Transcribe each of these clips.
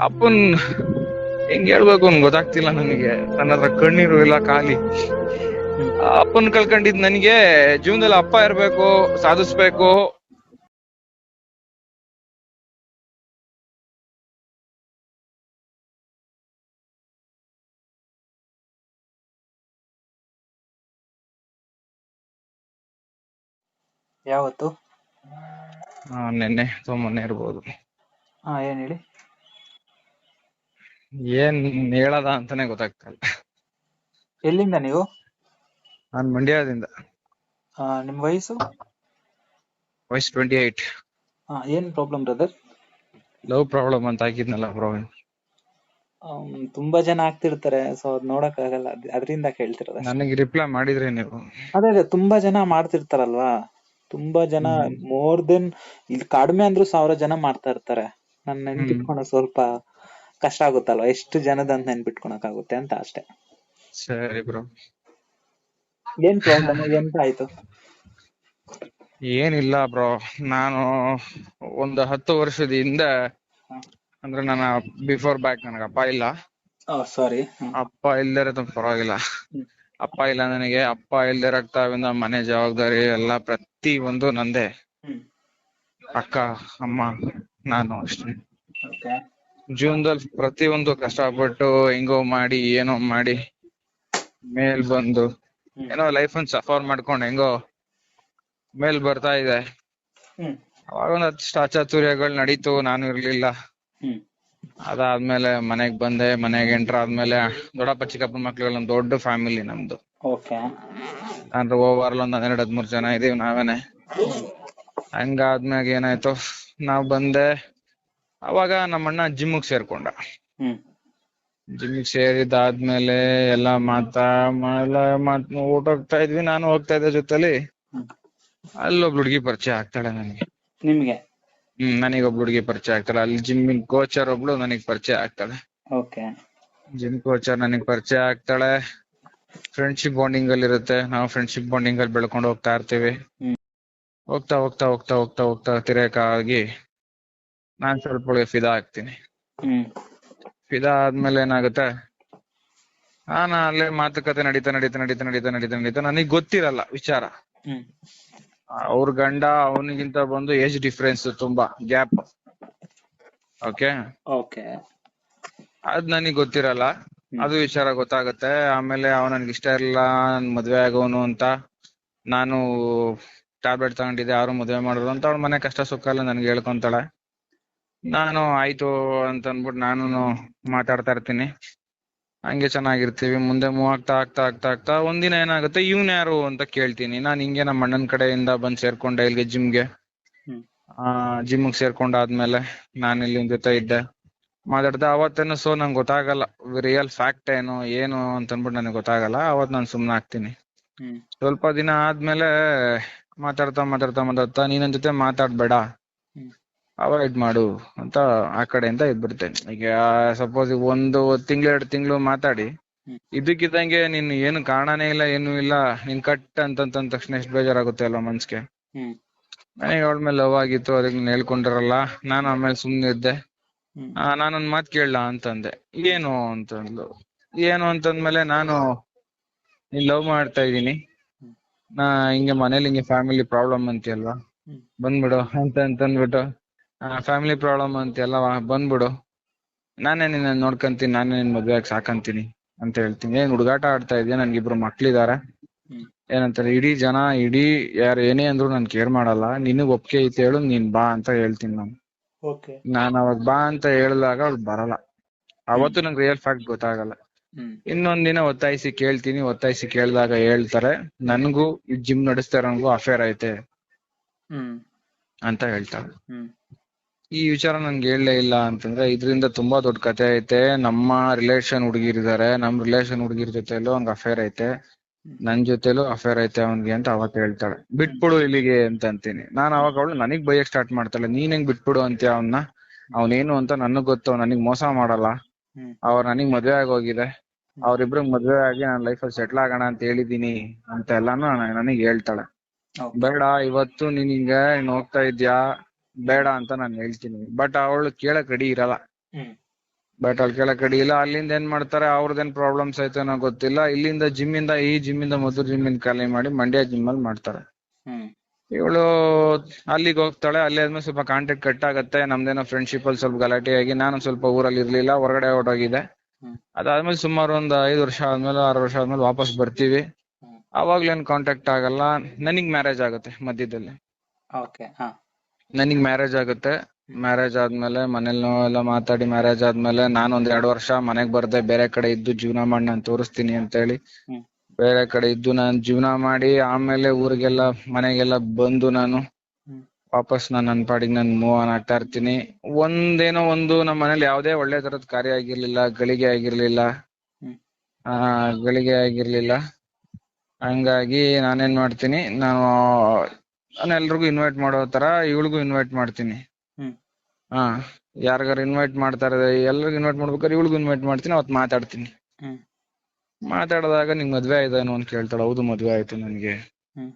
ಅಪ್ಪನ್ ಹೆಂಗ್ ಹೇಳ್ಬೇಕು ಅವ್ನ್ ಗೊತ್ತಾಗ್ತಿಲ್ಲ ನನಗೆ. ನನ್ನ ಹತ್ರ ಕಣ್ಣೀರು ಇಲ್ಲ ಖಾಲಿ. ಅಪ್ಪನ್ ಕಳ್ಕೊಂಡಿದ್ ನನಗೆ ಜೀವನದಲ್ಲಿ ಅಪ್ಪ ಇರ್ಬೇಕು ಸಾಧಿಸ್ಬೇಕು. ಯಾವತ್ತು? ಆ, ನೆನ್ನೆ ಅಥವಾ ಮೊನ್ನೆ ಇರ್ಬೋದು. ಹಾ ಏನ್ ಹೇಳಿ? ಏನ್ ಹೇಳದ ಅಂತಾನೆ ಗೊತ್ತಾಗ್ತಿಲ್ಲ ಎಲ್ಲಿಂದ ನೀವು? ನಾನ್ ಮಂಡ್ಯದಿಂದ. ಆ, ನಿಮ್ ವಯಸ್ಸು? ವಯಸ್ ಟ್ವೆಂಟಿ ಏಟ್ ಆ, ಏನ್ ಪ್ರಾಬ್ಲಮ್ ಬ್ರದರ್ ಲವ್ ಪ್ರಾಬ್ಲಮ್ ಅಂತ ಹಾಕಿದ್ನಲ್ಲ ಪ್ರಾಬ್ಲಮ್ ತುಂಬಾ ಜನ ಆಗ್ತಿರ್ತಾರೆ ಸೊ ಅದ್ ನೋಡಕ್ ಆಗಲ್ಲ ಅದರಿಂದ ಕೇಳ್ತಿರೋದು. ನನಗೆ ರಿಪ್ಲೈ ಮಾಡಿದ್ರೆ ನೀವು. ಅದೇ ಅದೇ ತುಂಬಾ ಜನ ಮಾಡ್ತಿರ್ತಾರಲ್ವಾ? ತುಂಬಾ ಜನ ಮೋರ್ ದೆನ್ ಇಲ್ಲಿ ಕಡಿಮೆ ಅಂದ್ರೂ ಸಾವಿರ ಜನ ಮಾಡ್ತಾ ಇರ್ತಾರೆ. ನನ್ನ ನೆನ್ಪಿಟ್ಕೊಳಕ್ ಸ್ವಲ್ಪ. ಕಷ್ಟ ಆಗುತ್ತಲ್ವಾ? ಎಷ್ಟು ಜನದಂತ ನೆನ್ಪಿಟ್ಕೊಳಕ್ ಆಗುತ್ತೆ ಅಂತ ಅಷ್ಟೇ. ಸರಿ ಬ್ರೋ. ಏನ್ ಪ್ರಾಬ್ಲಮ್ ಎಂತ ಆಯ್ತು? ಏನಿಲ್ಲ ಬ್ರೋ. ನಾನು ಒಂದು ಹತ್ತು ವರ್ಷದ ಹಿಂದೆ ಅಂದ್ರೆ ನನ್ನ ಬಿಫೋರ್ ಬ್ಯಾಕ್ ನನಗೆ ಅಪ್ಪ ಇಲ್ಲ. ಸಾರಿ ಅಪ್ಪ ಇಲ್ದಿರ ಪರವಾಗಿಲ್ಲ. ಅಪ್ಪ ಇಲ್ಲ ನನಗೆ ಅಪ್ಪ ಇಲ್ದಿರಕ್ತಾವಿಂದ ಮನೆ ಜವಾಬ್ದಾರಿ ಎಲ್ಲ ಪ್ರತಿ ಒಂದು ನಂದೇ ಅಕ್ಕ ಅಮ್ಮ ನಾನು ಅಷ್ಟೇ. ಜೀವನದಲ್ಲಿ ಪ್ರತಿಯೊಂದು ಒಂದು ಕಷ್ಟಪಟ್ಟು ಹೆಂಗೋ ಮಾಡಿ ಏನೋ ಮಾಡಿ ಮೇಲ್ ಬಂದು ಏನೋ ಲೈಫ್ ಅನ್ ಸಫರ್ ಮಾಡ್ಕೊಂಡು ಹೆಂಗೋ ಮೇಲ್ ಬರ್ತಾ ಇದೆ. ಅವಾಗ ಒಂದ್ ಹತ್ತು ಅಚಾತುರ್ಯಗಳು ನಡೀತು ನಾನು ಇರ್ಲಿಲ್ಲ. ಅದಾದ್ಮೇಲೆ ಮನೆಗ್ ಬಂದೆ ಮನೆಗೆ ಎಂಟರ್ ಆದ್ಮೇಲೆ ದೊಡ್ಡಪ್ಪ ಚಿಕ್ಕಪ್ಪ ಮಕ್ಳುಗಳ ಒಂದ್ ದೊಡ್ಡ ಫ್ಯಾಮಿಲಿ ನಮ್ದು. ಓಕೆ. ಅಂದ್ರೆ ಓವರ್ ಒಂದ್ ಹನ್ನೆರಡ್ ಹದ್ಮೂರ್ ಜನ ಇದೀವಿ ನಾವೇನೆ. ಹಂಗಾದ್ಮ್ಯಾಗ ಏನಾಯ್ತು? ನಾವ್ ಬಂದೆ ಅವಾಗ ನಮ್ಮಣ್ಣ ಜಿಮ್ಗೆ ಸೇರ್ಕೊಂಡ. ಜಿಮ್ಗೆ ಸೇರಿದಾದ್ಮೇಲೆ ಎಲ್ಲ ಮಾತಾ ಎಲ್ಲ ಮಾತ್ ಊಟ ಹೋಗ್ತಾ ಇದ್ವಿ ನಾನು ಹೋಗ್ತಾ ಇದ್ದೆ ಜೊತೆಲಿ. ಅಲ್ಲೊಬ್ಳು ಹುಡ್ಗಿ ಪರಿಚಯ ಆಗ್ತಾಳೆ ನನಗೆ. ನಿಮ್ಗೆ? ಹ್ಮ್ ನನಗೆ ಒಬ್ಳು ಹುಡುಗಿ ಪರಿಚಯ ಆಗ್ತಾಳೆ. ಅಲ್ಲಿ ಜಿಮ್ಮಿನ್ ಕೋಚರ್ ಒಬ್ಳು ನನಗೆ ಪರಿಚಯ ಆಗ್ತಾಳೆ. ಓಕೆ. ಜಿಮ್ ಕೋಚರ್ ನನಗೆ ಪರಿಚಯ ಆಗ್ತಾಳೆ. ಫ್ರೆಂಡ್ಶಿಪ್ ಬಾಂಡಿಂಗ್ ಅಲ್ಲಿ ಇರುತ್ತೆ ನಾವು ಫ್ರೆಂಡ್ಶಿಪ್ ಬಾಂಡಿಂಗ್ ಅಲ್ಲಿ ಬೆಳ್ಕೊಂಡು ಹೋಗ್ತಾ ಇರ್ತೀವಿ. ಹೋಗ್ತಾ ಹೋಗ್ತಾ ಹೋಗ್ತಾ ಹೋಗ್ತಾ ಹೋಗ್ತಾ ತಿರೇಕಾಗಿ ನಾನ್ ಸ್ವಲ್ಪ ಒಳಗೆ ಫಿದಾ ಆಗ್ತೀನಿ. ಫಿದಾ ಆದ್ಮೇಲೆ ಏನಾಗುತ್ತೆ? ನಾನು ಅಲ್ಲೇ ಮಾತುಕತೆ ನಡೀತಾ ನಡೀತಾ ನಡೀತಾ ನಡೀತಾ ನಡೀತ ನಡೀತಾ ನನಗ್ ಗೊತ್ತಿರಲ್ಲ ವಿಚಾರ. ಅವ್ರ ಗಂಡ ಅವನಿಗಿಂತ ಬಂದು ಏಜ್ ಡಿಫ್ರೆನ್ಸ್ ತುಂಬಾ ಗ್ಯಾಪ್ ಓಕೆ ಓಕೆ ಅದ್ ನನಗ್ ಗೊತ್ತಿರಲ್ಲ. ಅದು ವಿಚಾರ ಗೊತ್ತಾಗುತ್ತೆ. ಆಮೇಲೆ ಅವ ನನ್ಗೆ ಇಷ್ಟ ಇರಲಿಲ್ಲ ನನ್ ಮದ್ವೆ ಆಗೋನು ಅಂತ ನಾನು ಟ್ಯಾಬ್ಲೆಟ್ ತಗೊಂಡಿದ್ದೆ ಯಾರು ಮದ್ವೆ ಮಾಡೋದು ಅಂತ ಅವ್ಳ ಮನೆ ಕಷ್ಟ ಸುಖ ಎಲ್ಲ ನನ್ಗೆ ಹೇಳ್ಕೊಂತಾಳೆ. ನಾನು ಆಯ್ತು ಅಂತ ಅನ್ಬಿಟ್ಟು ನಾನು ಮಾತಾಡ್ತಾ ಇರ್ತೀನಿ. ಹಂಗೆ ಚೆನ್ನಾಗಿರ್ತೀವಿ. ಮುಂದೆ ಮೂವ್ ಆಗ್ತಾ ಆಗ್ತಾ ಆಗ್ತಾ ಆಗ್ತಾ ಒಂದಿನ ಏನಾಗುತ್ತೆ ಇವ್ನ್ ಯಾರು ಅಂತ ಕೇಳ್ತೀನಿ. ನಾನ್ ಹಿಂಗೆ ನಮ್ಮ ಅಣ್ಣನ್ ಕಡೆಯಿಂದ ಬಂದ್ ಸೇರ್ಕೊಂಡೆ ಇಲ್ಲಿಗೆ ಜಿಮ್ಗೆ ಗೆ. ಆ ಜಿಮ್ಗೆ ಸೇರ್ಕೊಂಡಾದ್ಮೇಲೆ ನಾನು ಇಲ್ಲಿ ಜೊತೆ ಇದ್ದೆ. ಮಾತಾಡ್ದೆ ಅವತ್ತೇನು ಸೊ ನಂಗೆ ಗೊತ್ತಾಗಲ್ಲ. ರಿಯಲ್ ಫ್ಯಾಕ್ಟ್ ಏನು ಏನು ಅಂತ ಅನ್ಬಿಟ್ಟು ನನಗೆ ಗೊತ್ತಾಗಲ್ಲ. ಅವತ್ ನಾನು ಸುಮ್ನೆ ಆಗ್ತೀನಿ. ಸ್ವಲ್ಪ ದಿನ ಆದ್ಮೇಲೆ ಮಾತಾಡ್ತಾ ಮಾತಾಡ್ತಾ ಮಾತಾಡ್ತಾ ನೀನ್ ಜೊತೆ ಮಾತಾಡ್ಬೇಡ. ಅವಾಯ್ಡ್ ಮಾಡು ಅಂತ ಆ ಕಡೆಯಿಂದ ಇದ್ಬಿಡ್ತೇನೆ ಈಗ ಸಪೋಸ್ ಒಂದು ತಿಂಗಳು ಎರಡು ತಿಂಗಳು ಮಾತಾಡಿ. ಇದಕ್ಕಿದ್ದಂಗೆ ನಿನ್ ಏನು ಕಾರಣನೇ ಇಲ್ಲ ಏನು ಇಲ್ಲ ನೀನ್ ಕಟ್ ಅಂತಂತ ತಕ್ಷಣ ಎಷ್ಟು ಬೇಜಾರಾಗುತ್ತೆ ಅಲ್ವಾ ಮನ್ಸ್ಗೆ? ನನಗೆ ಅವಳ ಮೇಲೆ ಲವ್ ಆಗಿತ್ತು ಅದಕ್ಕೆ ನೀನ್ ಹೇಳ್ಕೊಂಡಿರಲ್ಲ ನಾನು ಆಮೇಲೆ ಸುಮ್ನೆ ಇದ್ದೆ. ನಾನೊಂದ್ ಮಾತ್ ಕೇಳಲ್ಲ ಅಂತಂದೆ. ಏನು ಅಂತಂದ್ಲು? ಏನು ಅಂತಂದ್ಮೇಲೆ ನಾನು ನೀನ್ ಲವ್ ಮಾಡ್ತಾ ಇದೀನಿ. ನಾ ಹಿಂಗೆ ಮನೇಲಿ ಹಿಂಗೆ ಫ್ಯಾಮಿಲಿ ಪ್ರಾಬ್ಲಮ್ ಅಂತೀಯಲ್ವಾ. ಬಂದ್ಬಿಡು ಅಂತ ಅಂತಂದ್ಬಿಟ್ಟು ಫ್ಯಾಮಿಲಿ ಪ್ರಾಬ್ಲಮ್ ಎಲ್ಲ ಬಂದ್ಬಿಡು. ನಾನೇ ನಿನ್ನ ನೋಡ್ಕಂತೀನಿ ನಾನೇ ನಿನ್ ಮದ್ವೆ ಆಗಿ ಸಾಕಂತೀನಿ ಅಂತ ಹೇಳ್ತೀನಿ. ಏನ್ ಹುಡುಗಾಟ ಆಡ್ತಾ ಇದೆಯಾ? ನನ್ಗಿಬ್ರು ಮಕ್ಳಿದಾರೆ. ಏನಂತಾರೆ ಇಡೀ ಜನ ಇಡೀ ಯಾರು ಏನೇ ಅಂದ್ರು ನನ್ ಕೇರ್ ಮಾಡಲ್ಲ. ನಿನಗ್ ಒಪ್ಪಿಗೆ ಐತೆ ಹೇಳು ನೀನ್ ಬಾ ಅಂತ ಹೇಳ್ತೀನಿ ನಾನು. ನಾನ್ ಅವಾಗ ಬಾ ಅಂತ ಹೇಳಿದಾಗ ಅವ್ಳು ಬರಲ್ಲ. ಅವತ್ತು ನಂಗೆ ರಿಯಲ್ ಫ್ಯಾಕ್ಟ್ ಗೊತ್ತಾಗಲ್ಲ. ಇನ್ನೊಂದ್ ದಿನ ಒತ್ತಾಯಿಸಿ ಕೇಳ್ತೀನಿ ಒತ್ತಾಯಿಸಿ ಕೇಳಿದಾಗ ಹೇಳ್ತಾರೆ ನನ್ಗೂ ಈ ಜಿಮ್ ನಡೆಸ್ತಾ ಇರೋನ್ಗೂ ಅಫೇರ್ ಐತೆ. ಅಂತ ಹೇಳ್ತಾರೆ. ಈ ವಿಚಾರ ನನ್ಗೆ ಹೇಳಲೇ ಇಲ್ಲ ಅಂತಂದ್ರೆ ಇದರಿಂದ ತುಂಬಾ ದೊಡ್ಡ ಕತೆ ಐತೆ. ನಮ್ಮ ರಿಲೇಷನ್ ಹುಡುಗಿರಿದ್ದಾರೆ ನಮ್ ರಿಲೇಷನ್ ಹುಡುಗಿರ್ ಜೊತೆಲೂ ಹಂಗ ಅಫೇರ್ ಐತೆ. ನನ್ ಜೊತೆಲೂ ಅಫೇರ್ ಐತೆ ಅವನ್ಗೆ ಅಂತ ಅವಾಗ ಹೇಳ್ತಾಳೆ. ಬಿಟ್ಬಿಡು ಇಲ್ಲಿಗೆ ಅಂತ ಅಂತೀನಿ. ನಾನ್ ಅವಾಗ ಅವಳು ನನಗ್ ಬೈಯಕ್ ಸ್ಟಾರ್ಟ್ ಮಾಡ್ತಾಳೆ. ನೀನ್ ಹೆಂಗ್ ಬಿಟ್ಬಿಡು ಅಂತೀಯ ಅವನ್ನ ಅವನೇನು ಅಂತ ನನಗ್ ಗೊತ್ತು. ನನಗ್ ಮೋಸ ಮಾಡಲ್ಲ. ಅವ್ರ ನನಗ್ ಮದ್ವೆ ಆಗೋಗಿದೆ. ಅವ್ರಿಬ್ರಿಗೆ ಮದ್ವೆ ಆಗಿ ಲೈಫ್ ಅಲ್ಲಿ ಸೆಟ್ಲ್ ಆಗೋಣ ಅಂತ ಹೇಳಿದೀನಿ ಅಂತ ಎಲ್ಲಾನು ನನಗ್ ಹೇಳ್ತಾಳೆ. ಬೇಡ ಇವತ್ತು ನೀನ್ ಹಿಂಗ ನೀನ್ ಹೋಗ್ತಾ ಇದ್ಯಾ? ಬೇಡ ಅಂತ ನಾನು ಹೇಳ್ತೀನಿ. ಬಟ್ ಅವಳು ಕೇಳಕ್ ರೆಡಿ ಇರಲ್ಲ. ಬಟ್ ಅವ್ಳು ಕೇಳಕ್ ರೆಡಿ ಇಲ್ಲ. ಅಲ್ಲಿಂದ ಏನ್ ಮಾಡ್ತಾರೆ? ಅವ್ರದ್ದೇನ್ ಪ್ರಾಬ್ಲಮ್ಸ್ ಆಯ್ತೇನೋ ಗೊತ್ತಿಲ್ಲ. ಇಲ್ಲಿಂದ ಜಿಮ್ ಇಂದ ಈ ಜಿಮ್ ಇಂದ ಮಧುರ್ ಜಿಮ್ ಇಂದ ಖಾಲಿ ಮಾಡಿ ಮಂಡ್ಯ ಜಿಮ್ ಅಲ್ಲಿ ಮಾಡ್ತಾರೆ. ಇವಳು ಅಲ್ಲಿಗೆ ಹೋಗ್ತಾಳೆ. ಅಲ್ಲಿ ಆದ್ಮೇಲೆ ಸ್ವಲ್ಪ ಕಾಂಟ್ಯಾಕ್ಟ್ ಕಟ್ ಆಗುತ್ತೆ. ನಮ್ದೇನೋ ಫ್ರೆಂಡ್ಶಿಪ್ ಅಲ್ಲಿ ಸ್ವಲ್ಪ ಗಲಾಟೆ ಆಗಿ ನಾನು ಸ್ವಲ್ಪ ಊರಲ್ಲಿ ಇರ್ಲಿಲ್ಲ. ಹೊರಗಡೆ ಹೊರಟೋಗಿದೆ. ಅದಾದ್ಮೇಲೆ ಸುಮಾರು ಒಂದ್ ಐದು ವರ್ಷ ಆದ್ಮೇಲೆ ಆರು ವರ್ಷ ಆದ್ಮೇಲೆ ವಾಪಸ್ ಬರ್ತೀವಿ. ಅವಾಗ್ಲೇನ್ ಕಾಂಟ್ಯಾಕ್ಟ್ ಆಗಲ್ಲ. ನನಗ್ ಮ್ಯಾರೇಜ್ ಆಗುತ್ತೆ ಮಧ್ಯದಲ್ಲಿ. ನನಗ್ ಮ್ಯಾರೇಜ್ ಆಗುತ್ತೆ. ಮ್ಯಾರೇಜ್ ಆದ್ಮೇಲೆ ಮನೇಲಿ ಎಲ್ಲ ಮಾತಾಡಿ ಮ್ಯಾರೇಜ್ ಆದ್ಮೇಲೆ ನಾನು ಒಂದ್ ಎರಡು ವರ್ಷ ಮನೆಗ್ ಬರ್ದೆ ಬೇರೆ ಕಡೆ ಇದ್ದು ಜೀವನ ಮಾಡಿ ನಾನು ತೋರಿಸ್ತೀನಿ ಅಂತ ಹೇಳಿ ಬೇರೆ ಕಡೆ ಇದ್ದು ನಾನು ಜೀವನ ಮಾಡಿ ಆಮೇಲೆ ಊರಿಗೆಲ್ಲ ಮನೆಗೆಲ್ಲ ಬಂದು ನಾನು ವಾಪಸ್ ನಾನು ನನ್ನ ಪಾಡಿಗೆ ನಾನು ಮೂವ್ ಆನ್ ಆಗ್ತಾ ಇರ್ತೀನಿ. ಒಂದೇನೋ ಒಂದು ನಮ್ಮ ಮನೇಲಿ ಯಾವುದೇ ಒಳ್ಳೆ ತರದ್ ಕಾರ್ಯ ಆಗಿರ್ಲಿಲ್ಲ ಗಳಿಗೆ ಆಗಿರ್ಲಿಲ್ಲ ಆ ಗಳಿಗೆ ಆಗಿರ್ಲಿಲ್ಲ. ಹಂಗಾಗಿ ನಾನೇನ್ ಮಾಡ್ತೀನಿ ನಾನು ನಾನು ಎಲ್ರಿಗೂ ಇನ್ವೈಟ್ ಮಾಡೋ ತರ ಇವಳಿಗೂ ಇನ್ವೈಟ್ ಮಾಡ್ತೀನಿ. ಹ್ಮ್. ಹಾ ಯಾರಿಗಾರ ಇನ್ವೈಟ್ ಮಾಡ್ತಾರೆ ಎಲ್ರಿಗೂ ಇನ್ವೈಟ್ ಮಾಡ್ಬೇಕಾದ್ರೆ ಇವಳಿಗೂ ಇನ್ವೈಟ್ ಮಾಡ್ತೀನಿ ಅವತ್ ಮಾತಾಡ್ತೀನಿ. ಹ್ಮ್. ಮಾತಾಡಿದಾಗ ನಿಂಗ್ ಮದ್ವೆ ಆಯ್ತೇನೋ ಅಂತ ಕೇಳ್ತಾಳೆ ಹೌದು ಮದ್ವೆ ಆಯ್ತು ನನ್ಗೆ. ಹ್ಮ್.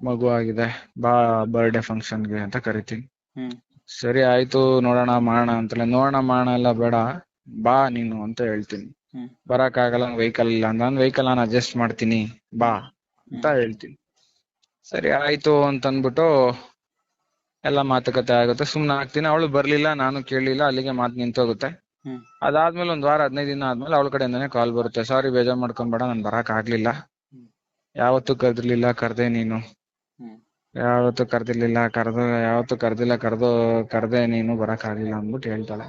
ಮಗು ಆಗಿದೆ. ಬಾ ಬರ್ಡೇ ಫಂಕ್ಷನ್ಗೆ ಅಂತ ಕರಿತೀನಿ. ಹ್ಮ್. ಸರಿ ಆಯ್ತು ನೋಡೋಣ ಮಾಡೋಣ ಅಂತಲೇ ನೋಡೋಣ ಮಾಡೋಣ ಎಲ್ಲ ಬೇಡ. ಬಾ ನೀನು ಅಂತ ಹೇಳ್ತೀನಿ. ಹ್ಮ್. ಬರಕ್ ಆಗಲ್ಲ ವೆಹಿಕಲ್ ಇಲ್ಲ. ನಾನು ವೆಹಿಕಲ್ ನಾನು ಅಡ್ಜಸ್ಟ್ ಮಾಡ್ತೀನಿ. ಬಾ ಅಂತ ಹೇಳ್ತೀನಿ. ಸರಿ ಆಯ್ತು ಅಂತ ಅಂದ್ಬಿಟ್ಟು ಎಲ್ಲ ಮಾತುಕತೆ ಆಗುತ್ತೆ ಸುಮ್ನೆ ಆಗ್ತೀನಿ ಅವಳು ಬರ್ಲಿಲ್ಲ ನಾನು ಕೇಳಲಿಲ್ಲ ಅಲ್ಲಿಗೆ ಮಾತು ನಿಂತೋಗುತ್ತೆ ಅದಾದ್ಮೇಲೆ ಒಂದ್ ವಾರ ಹದಿನೈದು ದಿನ ಆದ್ಮೇಲೆ ಅವಳ ಕಡೆಯಿಂದಾನೆ ಕಾಲ್ ಬರುತ್ತೆ ಸಾರಿ ಬೇಜಾರ್ ಮಾಡ್ಕೊಂಬೇಡ ನಾನು ಬರಕ್ ಆಗ್ಲಿಲ್ಲ ಯಾವತ್ತು ಕರ್ದಿರ್ಲಿಲ್ಲ ಕರ್ದೆ ನೀನು ಯಾವತ್ತು ಕರ್ದಿರ್ಲಿಲ್ಲ ಕರ್ದು ಯಾವತ್ತು ಕರ್ದಿಲ್ಲ ಕರ್ದು ಕರ್ದೆ ನೀನು ಬರಕ್ ಆಗ್ಲಿಲ್ಲ ಅಂದ್ಬಿಟ್ಟು ಹೇಳ್ತಾಳೆ.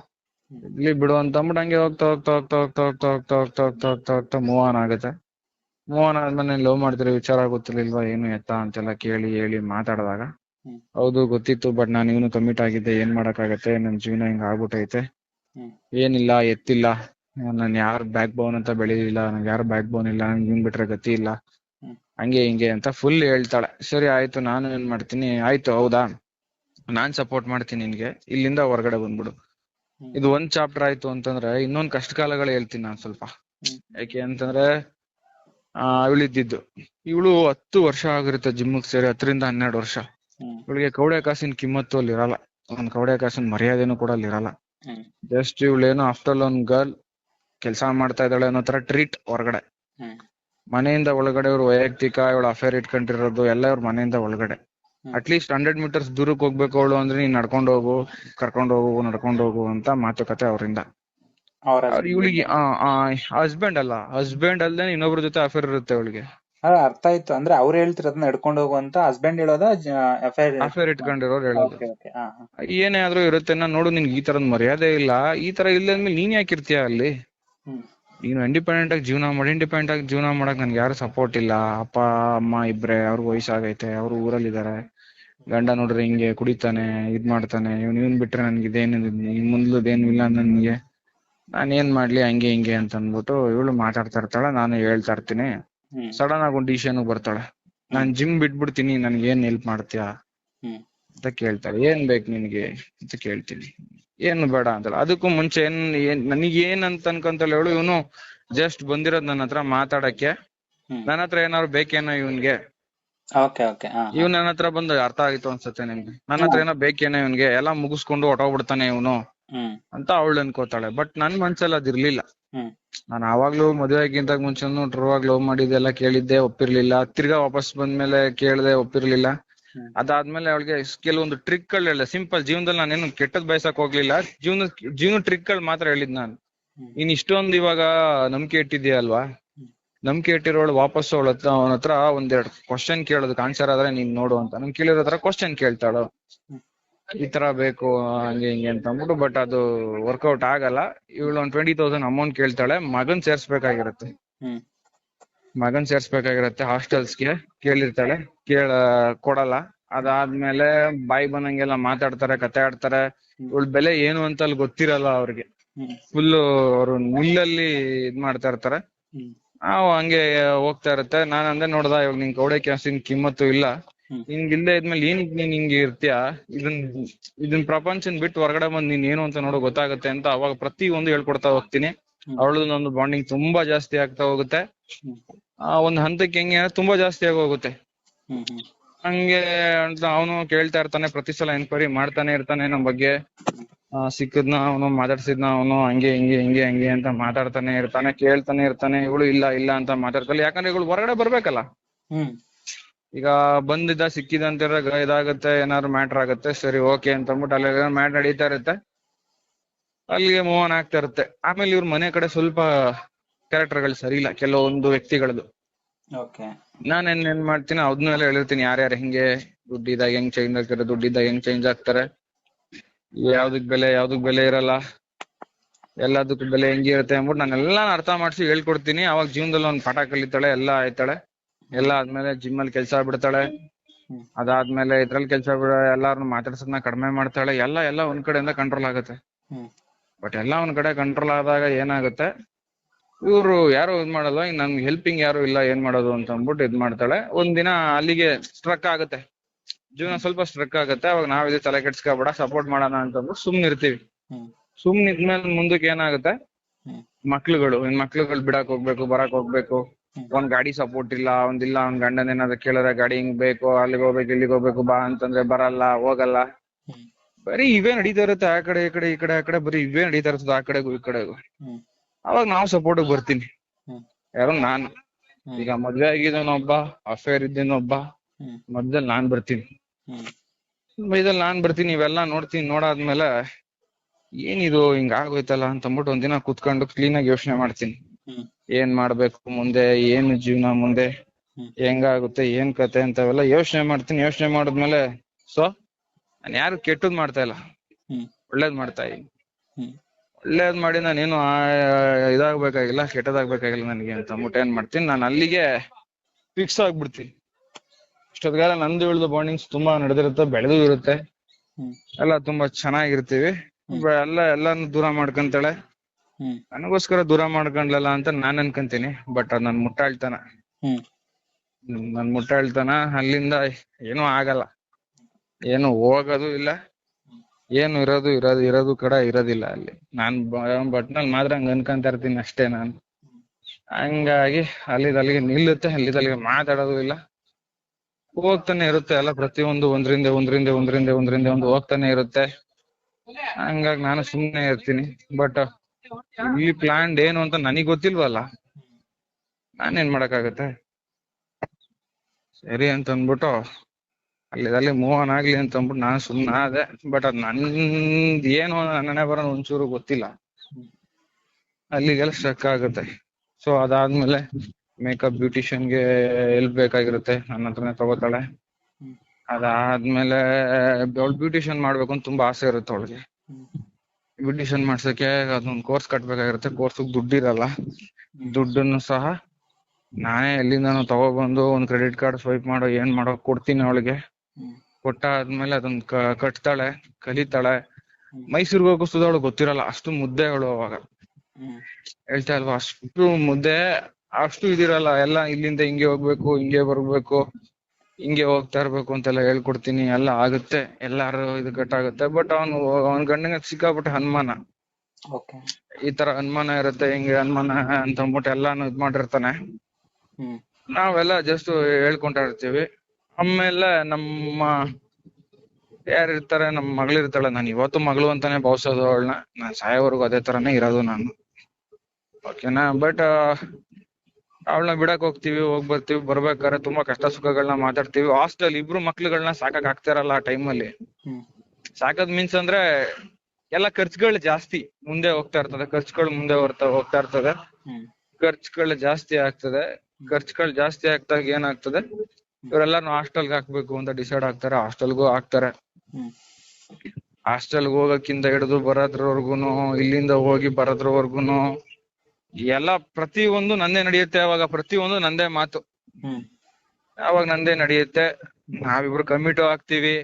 ಇಲ್ಲಿ ಬಿಡು ಅಂತ ಅಂದ್ಬಿಟ್ಟು ಹಂಗೆ ಹೋಗ್ತಾ ಹೋಗ್ತಾ ಹೋಗ್ತಾ ಹೋಗ್ತಾ ಹೋಗ್ತಾ ಹೋಗ್ತಾ ಹೋಗ್ತಾ ಹೋಗ್ತಾ ಹೋಗ್ತಾ ಹೋಗ್ತಾ ಮೂವ್ ಆನ್ ಆಗುತ್ತೆ ಮೂವ್ ಆನ್ ಆದ್ಮೇಲೆ ಲವ್ ಮಾಡ್ತಿರೋ ವಿಚಾರ ಗೊತ್ತಿರ್ಲಿಲ್ವಾ? ಏನು ಎತ್ತ ಅಂತೆಲ್ಲ ಕೇಳಿ ಹೇಳಿ ಮಾತಾಡಿದಾಗ? ಹ್ಮ್. ಹೌದು ಗೊತ್ತಿತ್ತು ಬಟ್ ನಾನು ಇವನು ಕಮಿಟ್ ಆಗಿದ್ದೆ ಏನ್ ಮಾಡಕ್ಕಾಗತ್ತೆ? ನನ್ ಜೀವನ ಹಿಂಗ್ ಆಗ್ಬಿಟ್ಟೈತೆ ಹ್ಮ್. ಏನಿಲ್ಲ ಎತ್ತಿಲ್ಲ. ನನ್ ಯಾರ್ ಬ್ಯಾಕ್ ಬೋನ್ ಅಂತ ಬೆಳಿಲಿಲ್ಲ ನನ್ಗ್ ಯಾರು ಬ್ಯಾಕ್ ಬೋನ್ ಇಲ್ಲ ನಂಗೆ ಹಿಂಗ್ ಬಿಟ್ರೆ ಗತಿ ಇಲ್ಲ. ಹ್ಮ್. ಹಂಗೆ ಹಿಂಗೆ ಅಂತ ಫುಲ್ ಹೇಳ್ತಾಳೆ. ಸರಿ ಆಯ್ತು ನಾನು ಏನ್ ಮಾಡ್ತೀನಿ? ಆಯ್ತು ಹೌದಾ? ನಾನ್ ಸಪೋರ್ಟ್ ಮಾಡ್ತೀನಿ ನಿನ್ಗೆ. ಇಲ್ಲಿಂದ ಹೊರಗಡೆ ಬಂದ್ಬಿಡು. ಹ್ಮ್. ಇದು ಒಂದ್ ಚಾಪ್ಟರ್ ಆಯ್ತು ಅಂತಂದ್ರೆ ಇನ್ನೊಂದ್ ಕಷ್ಟ ಕಾಲಗಳು ಹೇಳ್ತೀನಿ ನಾನ್ ಸ್ವಲ್ಪ. ಹ್ಮ್. ಯಾಕೆ ಅಂತಂದ್ರೆ ಆ ಇವಳಿದ್ದಿದ್ದು ಇವಳು ಹತ್ತು ವರ್ಷ ಆಗಿರುತ್ತೆ ಜಿಮ್ಗೆ ಸೇರಿ ಹತ್ತರಿಂದ ಹನ್ನೆರಡು ವರ್ಷ. ಇವ್ಳಿಗೆ ಕೌಡೆ ಕಾಸಿನ ಕಿಮ್ಮತ್ತು ಅಲ್ಲಿ ಇರಲ್ಲ. ಒಂದ್ ಕೌಡೆ ಕಾಸಿನ ಮರ್ಯಾದೆನೂ ಕೂಡ ಅಲ್ಲಿ ಇರಲ್ಲ. ಜಸ್ಟ್ ಇವಳೇನೋ ಆಫ್ಟರ್ ಲೋನ್ ಗರ್ಲ್ ಕೆಲಸ ಮಾಡ್ತಾ ಇದ್ದಾಳೆ ಅನ್ನೋ ತರ ಟ್ರೀಟ್ ಹೊರಗಡೆ. ಮನೆಯಿಂದ ಒಳಗಡೆ ಇವ್ರು ವೈಯಕ್ತಿಕ ಇವಳು ಅಫೇರ್ ಇಟ್ಕೊಂಡಿರೋದು ಎಲ್ಲ ಇವ್ರ ಮನೆಯಿಂದ ಒಳಗಡೆ. ಅಟ್ ಅಟ್ಲೀಸ್ಟ್ ಹಂಡ್ರೆಡ್ ಮೀಟರ್ಸ್ ದೂರಕ್ಕೆ ಹೋಗ್ಬೇಕು ಅವಳು ಅಂದ್ರೆ ನೀನ್ ನಡ್ಕೊಂಡು ಹೋಗು ಕರ್ಕೊಂಡು ಹೋಗು ನಡ್ಕೊಂಡು ಹೋಗು ಅಂತ ಮಾತುಕತೆ ಅವರಿಂದ. ಅವ್ರ ಆ ಇವಳಿಗೆ ಹಸ್ಬೆಂಡ್ ಅಲ್ಲ. ಹಸ್ಬೆಂಡ್ ಅಲ್ಲದೆ ಇನ್ನೊಬ್ರ ಜೊತೆ ಅಫೇರ್ ಇರುತ್ತೆ ಅವಳಿಗೆ. ಅರ್ಥ ಆಯ್ತು. ಅಂದ್ರೆ ಅವ್ರು ಹೇಳ್ತಿರೋದನ್ನ ಹಿಡ್ಕೊಂಡು ಹೋಗು ಅಂತ ಹಸ್ಬೆಂಡ್ ಹೇಳೋದ ಅಫೇರ್ ಇಟ್ಕೊಂಡಿರೋರು ಹೇಳೋದು ಏನೇ ಆದ್ರೂ ಇರುತ್ತೆ. ನಾನು ನೋಡು ನಿನ್ಗೆ ಈ ತರದ್ ಮರ್ಯಾದೆ ಇಲ್ಲ. ಈ ತರ ಇಲ್ಲ ಅಂದ್ಮೇಲೆ ನೀನ್ ಯಾಕೆ ಇರ್ತೀಯ ಅಲ್ಲಿ? ನೀನು ಇಂಡಿಪೆಂಡೆಂಟ್ ಆಗಿ ಜೀವನ ಮಾಡಿ. ಇಂಡಿಪೆಂಡೆಂಟ್ ಆಗಿ ಜೀವನ ಮಾಡಕ್ ನನ್ಗೆ ಯಾರು ಸಪೋರ್ಟ್ ಇಲ್ಲ. ಅಪ್ಪ ಅಮ್ಮ ಇಬ್ರೆ ಅವ್ರಿಗೆ ವಯಸ್ಸಾಗೈತೆ. ಅವ್ರು ಊರಲ್ಲಿ ಇದ್ದಾರೆ ಗಂಡ ನೋಡ್ರಿ ಹಿಂಗೆ ಕುಡಿತಾನೆ ಇದ್ ಮಾಡ್ತಾನೆ. ಇವ್ನ್ ಇವ್ನ್ ಬಿಟ್ರೆ ನನ್ಗೆ ಇದೇನು ಇನ್ ಏನು ಇಲ್ಲ ನನ್ಗೆ ನಾನ್ ಏನ್ ಮಾಡ್ಲಿ ಹಂಗೆ ಹಿಂಗೆ ಅಂತ ಅಂದ್ಬಿಟ್ಟು ಇವಳು ಮಾತಾಡ್ತಾ ಇರ್ತಾಳೆ ನಾನು ಹೇಳ್ತಾ ಇರ್ತೀನಿ. ಸಡನ್ ಆಗಿ ಒಂದ್ ಡಿಸಿಷನ್ ಬರ್ತಾಳೆ. ನಾನ್ ಜಿಮ್ ಬಿಟ್ಬಿಡ್ತೀನಿ ನನ್ಗೆ ಏನ್ ಹೆಲ್ಪ್ ಮಾಡ್ತೀಯಾ? ಅಂತ ಕೇಳ್ತಾಳೆ. ಏನ್ ಬೇಕು ನಿನ್ಗೆ? ಅಂತ ಕೇಳ್ತೀನಿ. ಏನು ಬೇಡ ಅಂತಲ್ಲ ಅದಕ್ಕೂ ಮುಂಚೆ ಏನ್ ಏನ್ ನನಗೆ ಏನ್ ಅಂತ ಅನ್ಕೊಂತಾಳೆ ಹೇಳು ಇವನು ಜಸ್ಟ್ ಬಂದಿರೋದ್ ನನ್ನ ಹತ್ರ ಮಾತಾಡಕ್ಕೆ. ನನ್ ನನ್ನ ಹತ್ರ ಏನಾದ್ರು ಬೇಕೇನೋ ಇವನ್ಗೆ? ಇವ್ ನನ್ನ ಹತ್ರ ಬಂದು ಅರ್ಥ ಆಗಿತ್ತು ಅನ್ಸುತ್ತೆ ನಿಮ್ಗೆ. ನನ್ನ ಹತ್ರ ಏನೋ ಬೇಕೇನೋ ಇವನ್ಗೆ. ಎಲ್ಲಾ ಮುಗಿಸ್ಕೊಂಡು ಹೊಟ್ಟೋಗ್ಬಿಡ್ತಾನೆ ಇವನು. ಅಂತ ಅವಳು ಅನ್ಕೋತಾಳೆ. ಬಟ್ ನನ್ ಮನ್ಸಲ್ಲಿ ಅದಿರ್ಲಿಲ್ಲ. ಇರ್ಲಿಲ್ಲ ನಾನು ಆವಾಗ್ಲೂ ಮದುವೆ ಆಗಿಂತ ಮುಂಚೆನು ಆಗಿ ಲವ್ ಮಾಡಿದ್ದೆಲ್ಲ ಕೇಳಿದ್ದೆ ಒಪ್ಪಿರ್ಲಿಲ್ಲ. ತಿರ್ಗಾ ವಾಪಸ್ ಬಂದ್ಮೇಲೆ ಕೇಳ್ದೆ ಒಪ್ಪಿರ್ಲಿಲ್ಲ. ಅದಾದ್ಮೇಲೆ ಅವಳಿಗೆ ಕೆಲವೊಂದು ಟ್ರಿಕ್ಗಳು ಹೇಳಿದೆ ಸಿಂಪಲ್ ಜೀವನದಲ್ಲಿ ನಾನೇನು ಕೆಟ್ಟದ್ ಬಯಸಕ್ ಹೋಗ್ಲಿಲ್ಲ. ಜೀವನ ಜೀವನ ಟ್ರಿಕ್ಗಳು ಮಾತ್ರ ಹೇಳಿದ್ ನಾನು. ಇನ್ ನೀನ್ ಇಷ್ಟೊಂದು ಇವಾಗ ನಂಬಿಕೆ ಇಟ್ಟಿದ್ಯಾ ಅಲ್ವಾ. ನಂಬಿಕೆ ಇಟ್ಟಿರೋಳು ವಾಪಸ್ ಅವಳ ಹತ್ರ ಅವನ ಹತ್ರ ಒಂದೆರಡು ಕ್ವಶನ್ ಕೇಳೋದಕ್ಕೆ ಆನ್ಸರ್ ಆದ್ರೆ ನೀನ್ ನೋಡು ಅಂತ. ನನ್ ಕೇಳಿರೋ ಹತ್ರ ಕ್ವಶನ್ ಕೇಳ್ತಾಳು. ಈ ತರ ಬೇಕು ಹಂಗೆ ಹಿಂಗೆ ಅಂತ ಅಂದ್ಬಿಟ್ಟು ಬಟ್ ಅದು ವರ್ಕೌಟ್ ಆಗಲ್ಲ. ಇವಳು ಒಂದ್ ಟ್ವೆಂಟಿ ತೌಸಂಡ್ ಅಮೌಂಟ್ ಕೇಳ್ತಾಳೆ. ಮಗನ್ ಸೇರ್ಸ್ಬೇಕಾಗಿರುತ್ತೆ. ಮಗನ್ ಸೇರ್ಸ್ಬೇಕಾಗಿರತ್ತೆ ಹಾಸ್ಟೆಲ್ಸ್ಗೆ. ಕೇಳಿರ್ತಾಳೆ. ಕೇಳ ಕೊಡಲ್ಲ. ಅದಾದ್ಮೇಲೆ ಬಾಯಿ ಬಂದಂಗೆಲ್ಲ ಮಾತಾಡ್ತಾರೆ ಕತೆ ಆಡ್ತಾರೆ. ಇವಳ ಬೆಲೆ ಏನು ಅಂತ ಅಲ್ಲಿ ಗೊತ್ತಿರಲ್ಲ ಅವ್ರಿಗೆ. ಫುಲ್ ಅವರು ನಿಲ್ಲಲ್ಲಿ ಇದ್ ಮಾಡ್ತಾ ಇರ್ತಾರೆ. ನಾವು ಹಂಗೆ ಹೋಗ್ತಾ ಇರುತ್ತೆ. ನಾನ್ ಅಂದೆ ನೋಡ್ದ ಇವಾಗ ನಿನ್ ಕೌಡೆ ಕ್ಯಾಸಿನ ಕಿಮ್ಮತ್ತು ಇಲ್ಲ. ಹಿಂಗ್ ಇಲ್ದೇ ಇದ್ಮೇಲೆ ಏನ್ ನೀನ್ ಹಿಂಗೆ ಇರ್ತೀಯ? ಇದನ್ ಇದನ್ ಪ್ರಪಂಚನ್ ಬಿಟ್ಟು ಹೊರಗಡೆ ಬಂದ್ ನೀನ್ ಏನು ಅಂತ ನೋಡೋ ಗೊತ್ತಾಗುತ್ತೆ ಅಂತ ಅವಾಗ ಪ್ರತಿ ಒಂದು ಹೇಳ್ಕೊಡ್ತಾ ಹೋಗ್ತೀನಿ. ಅವಳದ್ ಒಂದು ಬಾಂಡಿಂಗ್ ತುಂಬಾ ಜಾಸ್ತಿ ಆಗ್ತಾ ಹೋಗುತ್ತೆ. ಆ ಒಂದ್ ಹಂತಕ್ಕೆ ಹೆಂಗೆ ಅಂದ್ರೆ ತುಂಬಾ ಜಾಸ್ತಿ ಆಗೋಗುತ್ತೆ ಹಂಗೆ ಅಂತ ಅವನು ಕೇಳ್ತಾ ಇರ್ತಾನೆ ಪ್ರತಿ ಸಲ ಎನ್ಕ್ವೈರಿ ಮಾಡ್ತಾನೆ ಇರ್ತಾನೆ ನಮ್ ಬಗ್ಗೆ. ಸಿಕ್ಕದ್ನ ಅವನು ಮಾತಾಡ್ಸಿದ್ನ ಅವನು ಹಂಗೆ ಹಿಂಗೆ ಹಿಂಗೆ ಹಂಗೆ ಅಂತ ಮಾತಾಡ್ತಾನೆ ಇರ್ತಾನೆ ಕೇಳ್ತಾನೆ ಇರ್ತಾನೆ. ಇವಳು ಇಲ್ಲ ಇಲ್ಲ ಅಂತ ಮಾತಾಡ್ತಾಳೆ. ಯಾಕಂದ್ರೆ ಇವಳು ಹೊರಗಡೆ ಬರ್ಬೇಕಲ್ಲ. ಹ್ಮ್. ಈಗ ಬಂದಿದ್ದ ಸಿಕ್ಕಿದ ಅಂತಿರ ಇದಾಗುತ್ತೆ ಏನಾದ್ರು ಮ್ಯಾಟರ್ ಆಗುತ್ತೆ ಸರಿ ಓಕೆ ಅಂತ ಅಂದ್ಬಿಟ್ಟು ಅಲ್ಲಿ ಮ್ಯಾಟ್ ನಡೀತಾ ಇರುತ್ತೆ. ಅಲ್ಲಿಗೆ ಮೂವ್ ಆನ್ ಆಗ್ತಾ ಇರುತ್ತೆ. ಆಮೇಲೆ ಇವ್ರ ಮನೆ ಕಡೆ ಸ್ವಲ್ಪ ಕ್ಯಾರೆಕ್ಟರ್ಗಳು ಸರಿ ಇಲ್ಲ ಕೆಲವೊಂದು ವ್ಯಕ್ತಿಗಳದ್ದು ನಾನ್ ಏನ್ ಏನ್ ಮಾಡ್ತೀನಿ ಅದನ್ನೆಲ್ಲ ಹೇಳಿರ್ತೀನಿ ಯಾರ್ಯಾರು ಹೆಂಗೆ ದುಡ್ಡಿದಾಗ ಹೆಂಗ್ ಚೇಂಜ್ ಆಗ್ತಾರೆ ದುಡ್ಡಿದಾಗ ಹೆಂಗ್ ಚೇಂಜ್ ಆಗ್ತಾರೆ. ಯಾವ್ದಕ್ ಬೆಲೆ ಯಾವ್ದಕ್ ಬೆಲೆ ಇರಲ್ಲ. ಎಲ್ಲದಕ್ಕೂ ಬೆಲೆ ಹೆಂಗಿರುತ್ತೆ ಅಂದ್ಬಿಟ್ಟು ನಾನು ಎಲ್ಲಾನು ಅರ್ಥ ಮಾಡ್ಸಿ ಹೇಳ್ಕೊಡ್ತೀನಿ. ಅವಾಗ ಜೀವನದಲ್ಲಿ ಒಂದ್ ಪಾಠ ಕಲಿತಾಳೆ ಎಲ್ಲ ಆಯ್ತಾಳೆ. ಎಲ್ಲ ಆದ್ಮೇಲೆ ಜಿಮ್ ಅಲ್ಲಿ ಕೆಲ್ಸ ಬಿಡ್ತಾಳೆ ಅದಾದ್ಮೇಲೆ ಇದ್ರಲ್ಲಿ ಕೆಲ್ಸ ಬಿಡ ಎಲ್ಲಾರ್ನು ಮಾತಾಡ್ಸೋದನ್ನ ಕಡಿಮೆ ಮಾಡ್ತಾಳೆ. ಎಲ್ಲ ಎಲ್ಲ ಒಂದ್ ಕಡೆಯಿಂದ ಕಂಟ್ರೋಲ್ ಆಗುತ್ತೆ. ಬಟ್ ಎಲ್ಲ ಒಂದ್ ಕಡೆ ಕಂಟ್ರೋಲ್ ಆದಾಗ ಏನಾಗುತ್ತೆ? ಇವ್ರು ಯಾರು ಇದ್ ಮಾಡಲ್ಲ. ನನ್ಗೆ ಹೆಲ್ಪಿಂಗ್ ಯಾರು ಇಲ್ಲ. ಏನ್ ಮಾಡೋದು ಅಂತ ಅಂದ್ಬಿಟ್ಟು ಇದ್ ಮಾಡ್ತಾಳೆ. ಒಂದಿನ ಅಲ್ಲಿಗೆ ಸ್ಟ್ರಕ್ ಆಗುತ್ತೆ. ಜೀವನ ಸ್ವಲ್ಪ ಸ್ಟ್ರಕ್ ಆಗುತ್ತೆ. ಅವಾಗ ನಾವ್ ಇದೆ ತಲೆ ಕೆಡ್ಸ್ಕೊಬೇಡ ಸಪೋರ್ಟ್ ಮಾಡೋಣ ಅಂತ ಅಂದ್ಬಿಟ್ಟು ಸುಮ್ನೆ ಇರ್ತೀವಿ. ಸುಮ್ನೆ ಇದ್ಮೇಲೆ ಮುಂದಕ್ಕೆ ಏನಾಗುತ್ತೆ? ಮಕ್ಳುಗಳು ಇನ್ ಮಕ್ಳುಗಳು ಬಿಡಕ್ ಹೋಗ್ಬೇಕು ಬರಕ್ ಹೋಗ್ಬೇಕು. ಒಂದ್ ಗಾಡಿ ಸಪೋರ್ಟ್ ಇಲ್ಲ ಒಂದಿಲ್ಲ ಅವ್ನ್ ಗಂಡನ ಏನಾದ್ರು ಕೇಳಿದ್ರೆ ಗಾಡಿ ಹಿಂಗ್ ಬೇಕು ಅಲ್ಲಿಗೆ ಹೋಗ್ಬೇಕು ಇಲ್ಲಿಗೆ ಹೋಗ್ಬೇಕು ಬಾ ಅಂತಂದ್ರೆ ಬರಲ್ಲ ಹೋಗಲ್ಲ. ಬರೀ ಇವೇ ನಡೀತಾ ಇರುತ್ತೆ ಆ ಕಡೆ ಈ ಕಡೆ ಈ ಕಡೆ ಆ ಕಡೆ ಬರೀ ಇವೇ ನಡೀತಾ ಇರ್ತದೆ ಆ ಕಡೆಗೂ ಈ ಕಡೆಗೂ. ಅವಾಗ ನಾವು ಸಪೋರ್ಟ್ ಬರ್ತೀನಿ. ಯಾರೋ ನಾನು. ಈಗ ಮದ್ವೆ ಆಗಿದ್ದವನೊಬ್ಬ ಅಫೇರ್ ಇದ್ದೇನೊಬ್ಬ ಮದ್ವೆಲ್ ಮಧ್ಯದಲ್ಲಿ ನಾನ್ ಬರ್ತೀನಿ. ಇದ್ರಲ್ಲಿ ನಾನ್ ಬರ್ತೀನಿ ಇವೆಲ್ಲ ನೋಡ್ತೀನಿ ನೋಡಾದ್ಮೇಲೆ ಏನಿದು ಹಿಂಗ್ ಆಗೋಯ್ತಲ್ಲ ಅಂತ ಅಂದ್ಬಿಟ್ಟು ಒಂದಿನ ಕುತ್ಕೊಂಡು ಕ್ಲೀನ್ ಆಗಿ ಯೋಚನೆ ಮಾಡ್ತೀನಿ. ಏನ್ ಮಾಡ್ಬೇಕು ಮುಂದೆ ಏನು ಜೀವನ ಮುಂದೆ. ಹೆಂಗಾಗುತ್ತೆ ಏನ್ ಕತೆ ಅಂತವೆಲ್ಲ ಯೋಚನೆ ಮಾಡ್ತೀನಿ. ಯೋಚನೆ ಮಾಡಿದ್ಮೇಲೆ ಸೊ ನಾನು ಯಾರು ಕೆಟ್ಟದ್ ಮಾಡ್ತಾ ಇಲ್ಲ. ಒಳ್ಳೇದ್ ಮಾಡ್ತಾ ಇದೀನಿ ಒಳ್ಳೇದ್ ಮಾಡಿ ನಾನೇನು ಇದಾಗ್ಬೇಕಾಗಿಲ್ಲ ಕೆಟ್ಟದಾಗ್ಬೇಕಾಗಿಲ್ಲ ನನಗೆ ಅಂತ ಅಂದ್ಬಿಟ್ಟು ಏನ್ ಮಾಡ್ತೀನಿ ನಾನು ಅಲ್ಲಿಗೆ ಫಿಕ್ಸ್ ಆಗ್ಬಿಡ್ತೀನಿ. ಇಷ್ಟೊತ್ಗಾಲ ನಂದು ಇಳಿದ ಬಾಂಡಿಂಗ್ಸ್ ತುಂಬಾ ನಡೆದಿರುತ್ತೆ ಬೆಳೆದು ಇರುತ್ತೆ. ಎಲ್ಲ ತುಂಬಾ ಚೆನ್ನಾಗಿರ್ತೀವಿ. ಎಲ್ಲ ಎಲ್ಲಾನು ದೂರ ಮಾಡ್ಕೊಂತಾಳೆ. ನನಗೋಸ್ಕರ ದೂರ ಮಾಡ್ಕೊಂಡ್ಲಲ್ಲ ಅಂತ ನಾನ್ ಅನ್ಕೊಂತೀನಿ ಬಟ್ ಅದ್ ನನ್ ಮುಟ್ಟಾಳ್ತನ. ಹ್ಮ್. ನನ್ ಮುಟ್ಟಾಳ್ತನ ಅಲ್ಲಿಂದ ಏನೂ ಆಗಲ್ಲ. ಏನು ಹೋಗೋದು ಇಲ್ಲ ಏನು ಇರೋದು ಇರೋದು ಇರೋದು ಕಡ ಇರೋದಿಲ್ಲ ಅಲ್ಲಿ. ನಾನ್ ಬಟ್ನಲ್ಲಿ ಮಾತ್ರ ಹಂಗ ಅನ್ಕೊಂತ ಇರ್ತೀನಿ ಅಷ್ಟೇ ನಾನು. ಹಂಗಾಗಿ ಅಲ್ಲಿದಲ್ಲಿಗೆ ನಿಲ್ಲುತ್ತೆ ಅಲ್ಲಿದಲ್ಲಿಗೆ ಮಾತಾಡೋದು ಇಲ್ಲ. ಹೋಗ್ತಾನೆ ಇರುತ್ತೆ ಎಲ್ಲ ಪ್ರತಿಯೊಂದು ಒಂದ್ರಿಂದ ಒಂದ್ರಿಂದ ಒಂದ್ರಿಂದ ಒಂದ್ರಿಂದ ಒಂದು ಹೋಗ್ತಾನೆ ಇರುತ್ತೆ. ಹಂಗಾಗಿ ನಾನು ಸುಮ್ನೆ ಇರ್ತೀನಿ ಬಟ್ ಇಲ್ಲಿ ಪ್ಲಾನ್ ಏನು ಅಂತ ನನಗ್ ಗೊತ್ತಿಲ್ವಲ್ಲ. ನಾನೇನ್ ಮಾಡಕ್ಕಾಗತ್ತೆ? ಸರಿ ಅಂತ ಅಂದ್ಬಿಟ್ಟು ಅಲ್ಲಿ ಅಲ್ಲಿ ಮೂವ್ ಆನ್ ಆಗ್ಲಿ ಅಂತ ಅಂದ್ಬಿಟ್ಟು ನಾನು ಸುಮ್ಮನಾದೆ ಬಟ್ ಅದ್ ನಂದ್ ಏನು ನನ್ನೇ ಬರೋ ಒಂಚೂರು ಗೊತ್ತಿಲ್ಲ. ಅಲ್ಲಿಗೆಲ್ಲ ಸ್ಟ್ರಕ್ ಆಗುತ್ತೆ. ಸೊ ಅದಾದ್ಮೇಲೆ ಮೇಕಪ್ ಬ್ಯೂಟಿಷಿಯನ್ಗೆ ಎಲ್ಪ್ ಬೇಕಾಗಿರುತ್ತೆ. ನನ್ನ ಹತ್ರನೇ ತಗೋತಾಳೆ. ಅದಾದ್ಮೇಲೆ ಅವಳು ಬ್ಯೂಟಿಷಿಯನ್ ಮಾಡ್ಬೇಕು ಅಂತ ತುಂಬಾ ಆಸೆ ಇರುತ್ತೆ ಅವಳಿಗೆ. ಬ್ಯೂಟಿಷಿಯನ್ ಮಾಡ್ಸಕ್ಕೆ ಅದೊಂದು ಕೋರ್ಸ್ ಕಟ್ಬೇಕಾಗಿರುತ್ತೆ. ಕೋರ್ಸ್ ದುಡ್ಡಿರಲ್ಲ ದುಡ್ಡನ್ನು ಸಹ ನಾನೇ ಎಲ್ಲಿಂದ ತಗೊಬಂದು ಒಂದ್ ಕ್ರೆಡಿಟ್ ಕಾರ್ಡ್ ಸ್ವೈಪ್ ಮಾಡೋ, ಏನ್ ಮಾಡೋ ಕೊಡ್ತೀನಿ ಅವಳಿಗೆ. ಕೊಟ್ಟ ಕೊಟ್ಟಾದ್ಮೇಲೆ ಅದನ್ನ ಕಟ್ತಾಳೆ, ಕಲಿತಾಳೆ. ಮೈಸೂರಿಗೆ ಹೋಗಿಸ್ತದ ಅವಳು ಗೊತ್ತಿರಲ್ಲ. ಅಷ್ಟು ಮುದ್ದೆ ಅವಳು ಅವಾಗ. ಹೇಳ್ತಾ ಇಲ್ವಾ? ಅಷ್ಟು ಮುದ್ದೆ, ಅಷ್ಟು ಇದಿರಲ್ಲ. ಎಲ್ಲ ಇಲ್ಲಿಂದ ಹಿಂಗೆ ಹೋಗ್ಬೇಕು, ಹಿಂಗೆ ಬರ್ಬೇಕು. ಹಿಂಗೆ ಹೋಗ್ತಾ ಇರ್ಬೇಕು ಅಂತೆಲ್ಲ ಹೇಳ್ಕೊಡ್ತೀನಿ ಎಲ್ಲ ಆಗುತ್ತೆ ಎಲ್ಲಾರು ಇದು ಕಟ್ಟಾಗುತ್ತೆ. ಬಟ್ ಅವನು ಅವನ್ ಗಂಡಂಗ ಸಿಕ್ಕಾಪಟ್ಟೆ ಅನುಮಾನ. ಈ ತರ ಅನುಮಾನ ಇರುತ್ತೆ ಹಿಂಗೆ ಅನುಮಾನ ಅಂತ ಅಂದ್ಬಿಟ್ಟು ಎಲ್ಲಾನು ಇದ್ ಮಾಡಿರ್ತಾನೆ. ನಾವೆಲ್ಲ ಜಸ್ಟ್ ಹೇಳ್ಕೊಂತಾ ಇರ್ತೀವಿ. ಆಮೇಲೆ ನಮ್ಮ ಯಾರಿರ್ತಾರೆ ನಮ್ಮ ಮಗಳಿರ್ತಾಳೆ ನಾನು ಇವತ್ತು ಮಗಳು ಅಂತಾನೆ ಭಾವಿಸೋದು ಅವಳನ್ನ. ನಾನ್ ಸಾಯೋವರೆಗೂ ಅದೇ ತರಾನೇ ಇರೋದು ನಾನು. ಓಕೆನಾ ಬಟ್ ಅವಳನ್ನ ಬಿಡಕ್ ಹೋಗ್ತಿವಿ ಹೋಗ್ ಬರ್ತೀವಿ ಬರ್ಬೇಕಾದ್ರೆ ತುಂಬಾ ಕಷ್ಟ ಸುಖಗಳನ್ನ ಮಾತಾಡ್ತೀವಿ. ಹಾಸ್ಟೆಲ್ ಇಬ್ರು ಮಕ್ಳುಗಳನ್ನ ಸಾಕಕ್ ಆಗ್ತಿರಲ್ಲ ಆ ಟೈಮಲ್ಲಿ ಸಾಕದ್ ಮೀನ್ಸ್ ಅಂದ್ರೆ ಎಲ್ಲ ಖರ್ಚುಗಳು ಜಾಸ್ತಿ ಮುಂದೆ ಹೋಗ್ತಾ ಇರ್ತದೆ ಖರ್ಚುಗಳು ಮುಂದೆ ಹೋಗ್ತಾ ಇರ್ತದೆ. ಖರ್ಚುಗಳು ಜಾಸ್ತಿ ಆಗ್ತದೆ. ಖರ್ಚುಗಳು ಜಾಸ್ತಿ ಆಗ್ತಾಗ ಏನಾಗ್ತದೆ? ಇವರೆಲ್ಲಾನು ಹಾಸ್ಟೆಲ್ಗೆ ಹಾಕ್ಬೇಕು ಅಂತ ಡಿಸೈಡ್ ಆಗ್ತಾರೆ ಹಾಸ್ಟೆಲ್ಗೂ ಹಾಕ್ತಾರೆ. ಹಾಸ್ಟೆಲ್ಗೆ ಹೋಗಕ್ಕಿಂತ ಹಿಡಿದು ಬರೋದ್ರವರ್ಗುನು ಇಲ್ಲಿಂದ ಹೋಗಿ ಬರೋದ್ರವರ್ಗುನು ಎಲ್ಲ ಪ್ರತಿ ಒಂದು ನಂದೇ ನಡೆಯುತ್ತೆ ಅವಾಗ ಪ್ರತಿ ಒಂದು ನಂದೇ ಮಾತು. ಅವಾಗ ನಂದೇ ನಡೆಯುತ್ತೆ. ನಾವಿಬ್ರು ಕಮಿಟು ಆಗ್ತೀವಿ.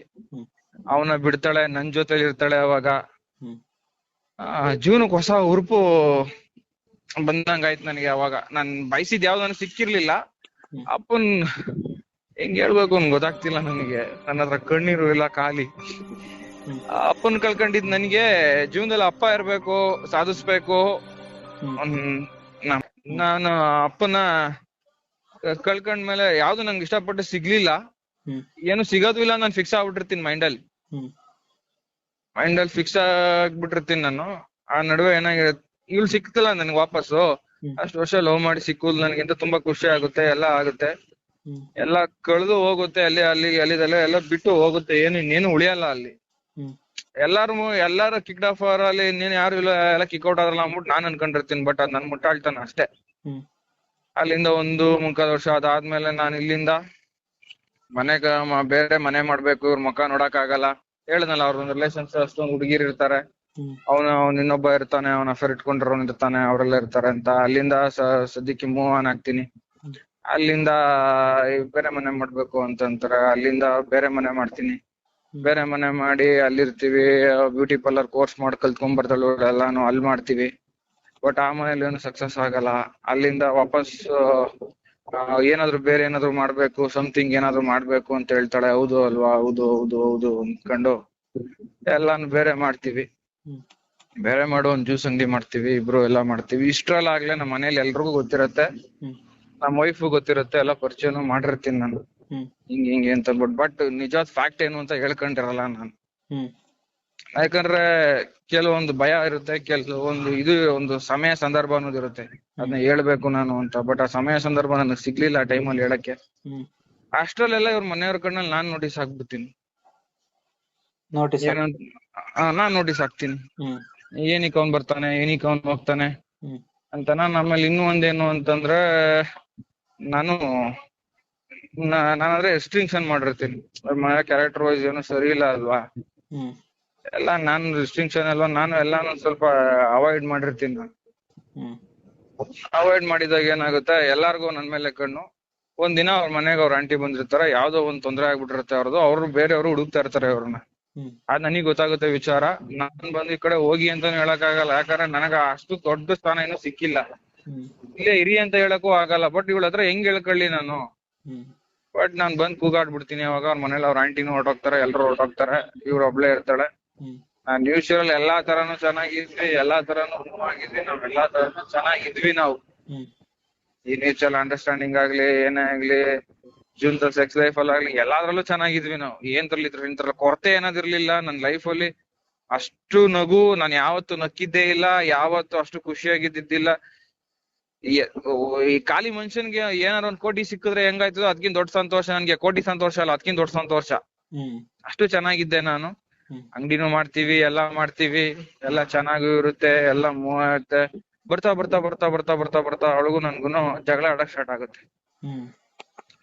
ಅವನ ಬಿಡ್ತಾಳೆ ನನ್ ಜೊತೆಲಿ ಇರ್ತಾಳೆ ಅವಾಗ. ಜೀವನಕ್ಕೆ ಹೊಸ ಹುರುಪು ಬಂದಂಗಾಯ್ತು ನನಗೆ ಅವಾಗ. ನಾನ್ ಬಯಸಿದ್ ಯಾವ್ದು ನನಗೆ ಸಿಕ್ಕಿರ್ಲಿಲ್ಲ. ಅಪ್ಪನ್ ಹೆಂಗ್ ಹೇಳ್ಬೇಕು ಅಂತ ಗೊತ್ತಾಗ್ತಿಲ್ಲ ನನಗೆ. ನನ್ನ ಹತ್ರ ಕಣ್ಣೀರು ಇಲ್ಲ ಖಾಲಿ. ಅಪ್ಪನ್ ಕಳ್ಕೊಂಡಿದ್ ನನಗೆ ಜೀವನದಲ್ಲಿ ಅಪ್ಪ ಇರ್ಬೇಕು ಸಾಧಿಸ್ಬೇಕು. ನಾನು ಅಪ್ಪನ ಕಳ್ಕೊಂಡ್ಮೇಲೆ ಯಾವ್ದು ನಂಗೆ ಇಷ್ಟಪಟ್ಟು ಸಿಗ್ಲಿಲ್ಲ. ಏನು ಸಿಗೋದು ಇಲ್ಲ ನಾನು ಫಿಕ್ಸ್ ಆಗ್ಬಿಟ್ಟಿರ್ತೀನಿ ಮೈಂಡಲ್ಲಿ. ಮೈಂಡಲ್ಲಿ ಮೈಂಡ್ ಅಲ್ಲಿ ಫಿಕ್ಸ್ ಆಗ್ಬಿಟ್ಟಿರ್ತೀನಿ ನಾನು. ಆ ನಡುವೆ ಏನಾಗಿರುತ್ತೆ ಇವ್ಳು ಸಿಕ್ತಲ್ಲ ನನ್ಗೆ ವಾಪಸ್ಸು. ಅಷ್ಟು ವರ್ಷ ಲವ್ ಮಾಡಿ ಸಿಕ್ಕುದು ನನಗಿಂತ ತುಂಬಾ ಖುಷಿ ಆಗುತ್ತೆ ಎಲ್ಲ ಆಗುತ್ತೆ. ಎಲ್ಲ ಕಳೆದು ಹೋಗುತ್ತೆ ಅಲ್ಲಿ ಅಲ್ಲಿ ಅಲ್ಲಿದೆಲ್ಲ ಎಲ್ಲ ಬಿಟ್ಟು ಹೋಗುತ್ತೆ ಏನು ಇನ್ನೇನು ಉಳಿಯಲ್ಲ ಅಲ್ಲಿ. ಎಲ್ಲಾರು ಎಲ್ಲಾರು ಕಿಕ್ ಆಫ್ ಅಲ್ಲಿ ನೀನ್ ಯಾರು ಇಲ್ಲ ಎಲ್ಲ ಕಿಕ್ ಔಟ್ ಆದ್ರಲ್ಲ ಅಂದ್ಬಿಟ್ಟು ನಾನ್ ಅನ್ಕೊಂಡಿರ್ತೀನಿ ಬಟ್ ಅದ್ ನನ್ ಮುಟ್ಟಾಳ್ತಾನ ಅಷ್ಟೇ. ಅಲ್ಲಿಂದ ಒಂದು ಮುಕ್ಕಾಲ್ ವರ್ಷ ಅದಾದ್ಮೇಲೆ ನಾನು ಇಲ್ಲಿಂದ ಮನೆಗ ಬೇರೆ ಮನೆ ಮಾಡ್ಬೇಕು ಇವ್ರ ಮುಖ ನೋಡಕ್ ಆಗಲ್ಲ ಹೇಳ್ದಲ್ಲ ಅವ್ರ ರಿಲೇಷನ್ಸ್ ಅಷ್ಟೊಂದು ಹುಡುಗಿರ್ ಇರ್ತಾರೆ. ಅವನು ಅವ್ನ ಇನ್ನೊಬ್ಬ ಇರ್ತಾನೆ ಅವನ ಅಫೇರ್ ಇಟ್ಕೊಂಡಿರೋನ್ ಇರ್ತಾನೆ ಅವರೆಲ್ಲ ಇರ್ತಾರೆ ಅಂತ. ಅಲ್ಲಿಂದ ಸದ್ಯಕ್ಕೆ ಮೂವ್ ಆನ್ ಆಗ್ತೀನಿ. ಅಲ್ಲಿಂದ ಬೇರೆ ಮನೆ ಮಾಡ್ಬೇಕು ಅಂತಂತಾರೆ ಅಲ್ಲಿಂದ ಬೇರೆ ಮನೆ ಮಾಡ್ತೀನಿ. ಬೇರೆ ಮನೆ ಮಾಡಿ ಅಲ್ಲಿರ್ತೀವಿ ಬ್ಯೂಟಿ ಪಾರ್ಲರ್ ಕೋರ್ಸ್ ಮಾಡಿ ಕಲ್ತ್ಕೊಂಡ್ ಬರ್ತಾಳು ಎಲ್ಲಾನು ಅಲ್ಲಿ ಮಾಡ್ತೀವಿ. ಬಟ್ ಆ ಮನೇಲಿ ಏನು ಸಕ್ಸಸ್ ಆಗಲ್ಲ. ಅಲ್ಲಿಂದ ವಾಪಸ್ ಏನಾದ್ರು ಬೇರೆ ಏನಾದ್ರು ಮಾಡ್ಬೇಕು ಸಮಥಿಂಗ್ ಏನಾದ್ರು ಮಾಡ್ಬೇಕು ಅಂತ ಹೇಳ್ತಾಳೆ ಹೌದು ಅಲ್ವಾ ಹೌದು ಹೌದು ಹೌದು ಅಂದ್ಕೊಂಡು ಎಲ್ಲಾನು ಬೇರೆ ಮಾಡ್ತೀವಿ. ಬೇರೆ ಮಾಡೋ ಒಂದ್ ಜ್ಯೂಸ್ ಅಂಗಡಿ ಮಾಡ್ತೀವಿ ಇಬ್ರು ಎಲ್ಲಾ ಮಾಡ್ತೀವಿ. ಇಷ್ಟ್ರಲ್ಲಾಗ್ಲೇ ನಮ್ಮ ಮನೇಲಿ ಎಲ್ರಿಗೂ ಗೊತ್ತಿರತ್ತೆ. ನಮ್ ನಮ್ಮ ವೈಫ್ ಗೊತ್ತಿರತ್ತೆ ಎಲ್ಲ ಪರಿಚಯನೂ ಮಾಡಿರ್ತೀನಿ ನಾನು. ಹಿಂಗ್ ಹಿಂಗೆ ಅಂತ ಅಂದ್ಬಿಟ್ಟು ಬಟ್ ನಿಜವಾದ ಫ್ಯಾಕ್ಟ್ ಏನು ಅಂತ ಹೇಳ್ಕೊಂಡಿರಲ್ಲ ನಾನು. ಹ್ಮ್. ಯಾಕಂದ್ರೆ ಕೆಲವೊಂದು ಭಯ ಇರುತ್ತೆ ಕೆಲವೊಂದು ಇದು ಒಂದು ಸಮಯ ಸಂದರ್ಭ ಅನ್ನೋದು ಇರುತ್ತೆ. ಅದನ್ನ ಹೇಳ್ಬೇಕು ನಾನು ಅಂತ ಬಟ್ ಆ ಸಮಯ ಸಂದರ್ಭ ನನಗೆ ಸಿಗ್ಲಿಲ್ಲ ಆ ಟೈಮಲ್ಲಿ ಹೇಳಕ್ಕೆ. ಅಷ್ಟ್ರಲ್ಲೆಲ್ಲ ಇವ್ರ ಮನೆಯವ್ರ ಕಣ್ಣಲ್ಲಿ ನಾನ್ ನೋಟಿಸ್ ಆಗ್ಬಿಡ್ತೀನಿ ನಾನ್ ನೋಟಿಸ್ ಹಾಕ್ತೀನಿ. ಹ್ಮ್. ಏನಕ್ಕೆ ಅವ್ನ್ ಬರ್ತಾನೆ ಏನಕ್ಕೆ ಅವ್ನ್ ಹೋಗ್ತಾನೆ ಅಂತ ನಾನು ಆಮೇಲೆ ಇನ್ನೂ ಒಂದೇನು ಅಂತಂದ್ರೆ ನಾನು ನಾನಂದ್ರೆ ರೆಸ್ಟ್ರಿಕ್ಷನ್ ಮಾಡಿರ್ತೀನಿ. ಕ್ಯಾರೆಕ್ಟರ್ ವೈಸ್ ಏನು ಸರಿ ಇಲ್ಲ ಅಲ್ವಾ? ಎಲ್ಲ ನಾನು ರೆಸ್ಟ್ರಿಕ್ಷನ್ ಅಲ್ವಾ? ನಾನು ಎಲ್ಲಾನು ಸ್ವಲ್ಪ ಅವಾಯ್ಡ್ ಮಾಡಿರ್ತೀನಿ ನಾನು. ಅವಾಯ್ಡ್ ಮಾಡಿದಾಗ ಏನಾಗುತ್ತೆ? ಎಲ್ಲಾರ್ಗು ನನ್ ಮೇಲೆ ಕಣ್ಣು. ಒಂದ್ ದಿನ ಅವ್ರ ಮನೆಗೆ ಅವ್ರ ಆಂಟಿ ಬಂದಿರ್ತಾರೆ. ಯಾವ್ದೋ ಒಂದ್ ತೊಂದ್ರೆ ಆಗ್ಬಿಟ್ಟಿರುತ್ತೆ ಅವ್ರದ್ದು ಅವ್ರು ಬೇರೆಯವರು ಹುಡುಕ್ತಾ ಇರ್ತಾರೆ ಅವ್ರನ್ನ. ಅದ್ ನನಗ್ ಗೊತ್ತಾಗುತ್ತೆ ವಿಚಾರ. ನಾನ್ ಬಂದ್ ಈ ಕಡೆ ಹೋಗಿ ಅಂತ ಹೇಳಕ್ ಆಗಲ್ಲ ಯಾಕಂದ್ರೆ ನನಗ ಅಷ್ಟು ದೊಡ್ಡ ಸ್ಥಾನ ಏನು ಸಿಕ್ಕಿಲ್ಲ. ಇಲ್ಲೇ ಇರಿ ಅಂತ ಹೇಳಕ್ಕೂ ಆಗಲ್ಲ. ಬಟ್ ಇವಳ ಹತ್ರ ಹೆಂಗ್ ಹೇಳ್ಕೊಳ್ಳಿ ನಾನು? ಬಟ್ ನಾನ್ ಬಂದ್ ಕೂಗಾಡ್ಬಿಡ್ತೀನಿ ಅವಾಗ ಅವ್ರ ಮನೇಲಿ ಅವ್ರ ಆಂಟಿನೂ ಹೊರಟೋಗ್ತಾರೆ ಎಲ್ರು ಹೊರಟೋಗ್ತಾರೆ ಇವ್ರು ಒಬ್ಳೆ ಇರ್ತಾಳೆ. ನಾನ್ ನ್ಯೂಸ್ ಎಲ್ಲಾ ತರಾನು ಚೆನ್ನಾಗಿದ್ವಿ ಎಲ್ಲಾ ತರಾನು ಆಗಿದ್ವಿ ನಾವ್ ಎಲ್ಲಾ ತರಾನು ಚೆನ್ನಾಗಿದ್ವಿ ನಾವು. ಈ ಮ್ಯೂಚುವಲ್ ಅಂಡರ್ಸ್ಟ್ಯಾಂಡಿಂಗ್ ಆಗ್ಲಿ ಏನೇ ಆಗ್ಲಿ ಜೀವನದ ಸೆಕ್ಸ್ ಲೈಫ್ ಅಲ್ಲಿ ಆಗ್ಲಿ ಎಲ್ಲಾದ್ರಲ್ಲೂ ಚೆನ್ನಾಗಿದ್ವಿ ನಾವು. ಏನ್ ಇದ್ರ ಇಂತರ ಕೊರತೆ ಏನಾದಿರ್ಲಿಲ್ಲ ನನ್ ಲೈಫ್ ಅಲ್ಲಿ. ಅಷ್ಟು ನಗು ನಾನ್ ಯಾವತ್ತು ನಕ್ಕಿದ್ದೇ ಇಲ್ಲ ಯಾವತ್ತು ಅಷ್ಟು ಖುಷಿಯಾಗಿದ್ದಿದ್ದಿಲ್ಲ. ಈ- ಖಾಲಿ ಮನುಷ್ಯನ್ಗೆ ಏನಾರ ಒಂದ್ ಕೋಟಿ ಸಿಕ್ಕಿದ್ರೆ ಹೆಂಗಾಯ್ತದೋ ಅದಕ್ಕಿಂತ ದೊಡ್ಡ ಸಂತೋಷ ನನ್ಗೆ. ಕೋಟಿ ಸಂತೋಷ ಅಲ್ಲ ಅದಕ್ಕಿಂತ ದೊಡ್ಡ ಸಂತೋಷ. ಅಷ್ಟು ಚೆನ್ನಾಗಿದ್ದೆ ನಾನು. ಅಂಗಡಿನೂ ಮಾಡ್ತೀವಿ ಎಲ್ಲಾ ಮಾಡ್ತೀವಿ. ಎಲ್ಲಾ ಚೆನ್ನಾಗೂ ಇರುತ್ತೆ ಎಲ್ಲಾ ಮೂವ್ ಆಗುತ್ತೆ ಬರ್ತಾ ಬರ್ತಾ ಬರ್ತಾ ಬರ್ತಾ ಬರ್ತಾ ಬರ್ತಾ ಅವಳಿಗೂ ನನ್ಗುನು ಜಗಳ ಆಡಕ್ ಸ್ಟಾರ್ಟ್ ಆಗುತ್ತೆ.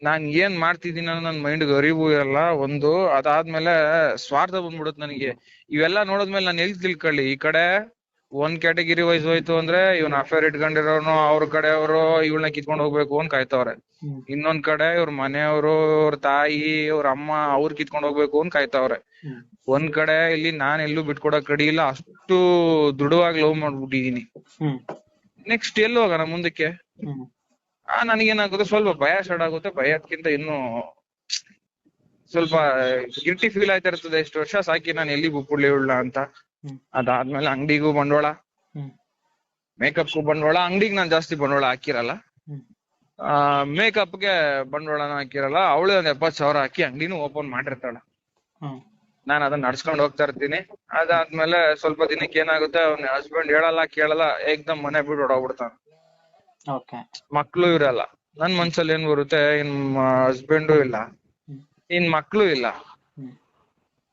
ನಾನ್ ಏನ್ ಮಾಡ್ತಿದ್ದೀನಿ ಅನ್ನೋ ನನ್ ಮೈಂಡ್ ಅರಿವು ಇರಲ್ಲ ಒಂದು ಅದಾದ್ಮೇಲೆ ಸ್ವಾರ್ಥ ಬಂದ್ಬಿಡುತ್ತೆ ನನಗೆ. ಇವೆಲ್ಲ ನೋಡಿದ್ಮೇಲೆ ನಾನು ಎಲ್ಲಿ ತಿಳ್ಕೊಳ್ಳಿ. ಈ ಕಡೆ ಒಂದ್ ಕ್ಯಾಟಗಿರಿ ವೈಸ್ ಹೋಯ್ತು ಅಂದ್ರೆ ಇವನ್ ಅಫೇರ್ ಇಟ್ಕೊಂಡಿರೋನು ಅವ್ರ ಕಡೆಯವರು ಇವಳನ್ನ ಕಿತ್ಕೊಂಡ್ ಹೋಗ್ಬೇಕು ಅಂತ ಕಾಯ್ತವ್ರೆ. ಇನ್ನೊಂದ್ ಕಡೆ ಇವ್ರ ಮನೆಯವರು ಅವ್ರ ತಾಯಿ ಅವ್ರ ಅಮ್ಮ ಅವ್ರ ಕಿತ್ಕೊಂಡ್ ಹೋಗ್ಬೇಕು ಅಂತ ಕಾಯ್ತವ್ರೆ. ಒಂದ್ ಕಡೆ ಇಲ್ಲಿ ನಾನ್ ಎಲ್ಲೂ ಬಿಟ್ಕೊಡಕ್ ರೆಡಿ ಇಲ್ಲ ಅಷ್ಟು ದೃಢವಾಗಿ ಲವ್ ಮಾಡ್ಬಿಟ್ಟಿದೀನಿ. ನೆಕ್ಸ್ಟ್ ಎಲ್ಲಿ ಹೋಗೋಣ ಮುಂದಕ್ಕೆ? ಆ ನನಗೇನಾಗುತ್ತೆ ಸ್ವಲ್ಪ ಭಯ ಸ್ಟಾರ್ಟ್ ಆಗುತ್ತೆ ಭಯಕ್ಕಿಂತ ಇನ್ನು ಸ್ವಲ್ಪ ಗಿಲ್ಟಿ ಫೀಲ್ ಆಯ್ತಾ ಇರ್ತದೆ ಎಷ್ಟು ವರ್ಷ ಸಾಕಿ ನಾನು ಎಲ್ಲಿ ಬಿಟ್ಬಿಡ್ಲಿ ಉಳ್ಳ ಅಂತ. ಅದಾದ್ಮೇಲೆ ಅಂಗಡಿಗೂ ಬಂಡವಾಳ. ಮೇಕಪ್ ಮೇಕಪ್ಗೂ ಬಂಡವಾಳ ಅಂಗಡಿಗೆ ನಾನು ಜಾಸ್ತಿ ಬಂಡವಾಳ ಹಾಕಿರಲ್ಲ. ಆ ಮೇಕಪ್ಗೆ ಬಂಡವಾಳನ ಹಾಕಿರಲ್ಲ ಅವಳು ಒಂದ್ ಎಪ್ಪತ್ ಸಾವಿರ ಹಾಕಿ ಅಂಗಡಿನೂ ಓಪನ್ ಮಾಡಿರ್ತಾಳೆ. ನಾನು ಅದನ್ನ ನಡ್ಸ್ಕೊಂಡ್ ಹೋಗ್ತಾ ಇರ್ತೀನಿ. ಅದಾದ್ಮೇಲೆ ಸ್ವಲ್ಪ ದಿನಕ್ಕೆ ಏನಾಗುತ್ತೆ ಅವ್ನ ಹಸ್ಬೆಂಡ್ ಹೇಳಲ್ಲ ಕೇಳಲ್ಲ ಏಕ್ದಮ್ ಮನೆ ಬಿಟ್ಟು ಹೊಡೋಗ್ಬಿಡ್ತಾನೆ ಮಕ್ಳು ಇರಲ್ಲ. ನನ್ ಮನ್ಸಲ್ಲಿ ಏನ್ ಬರುತ್ತೆ ಇನ್ ಹಸ್ಬೆಂಡು ಇಲ್ಲ. ಇನ್ ಮಕ್ಳು ಇಲ್ಲ.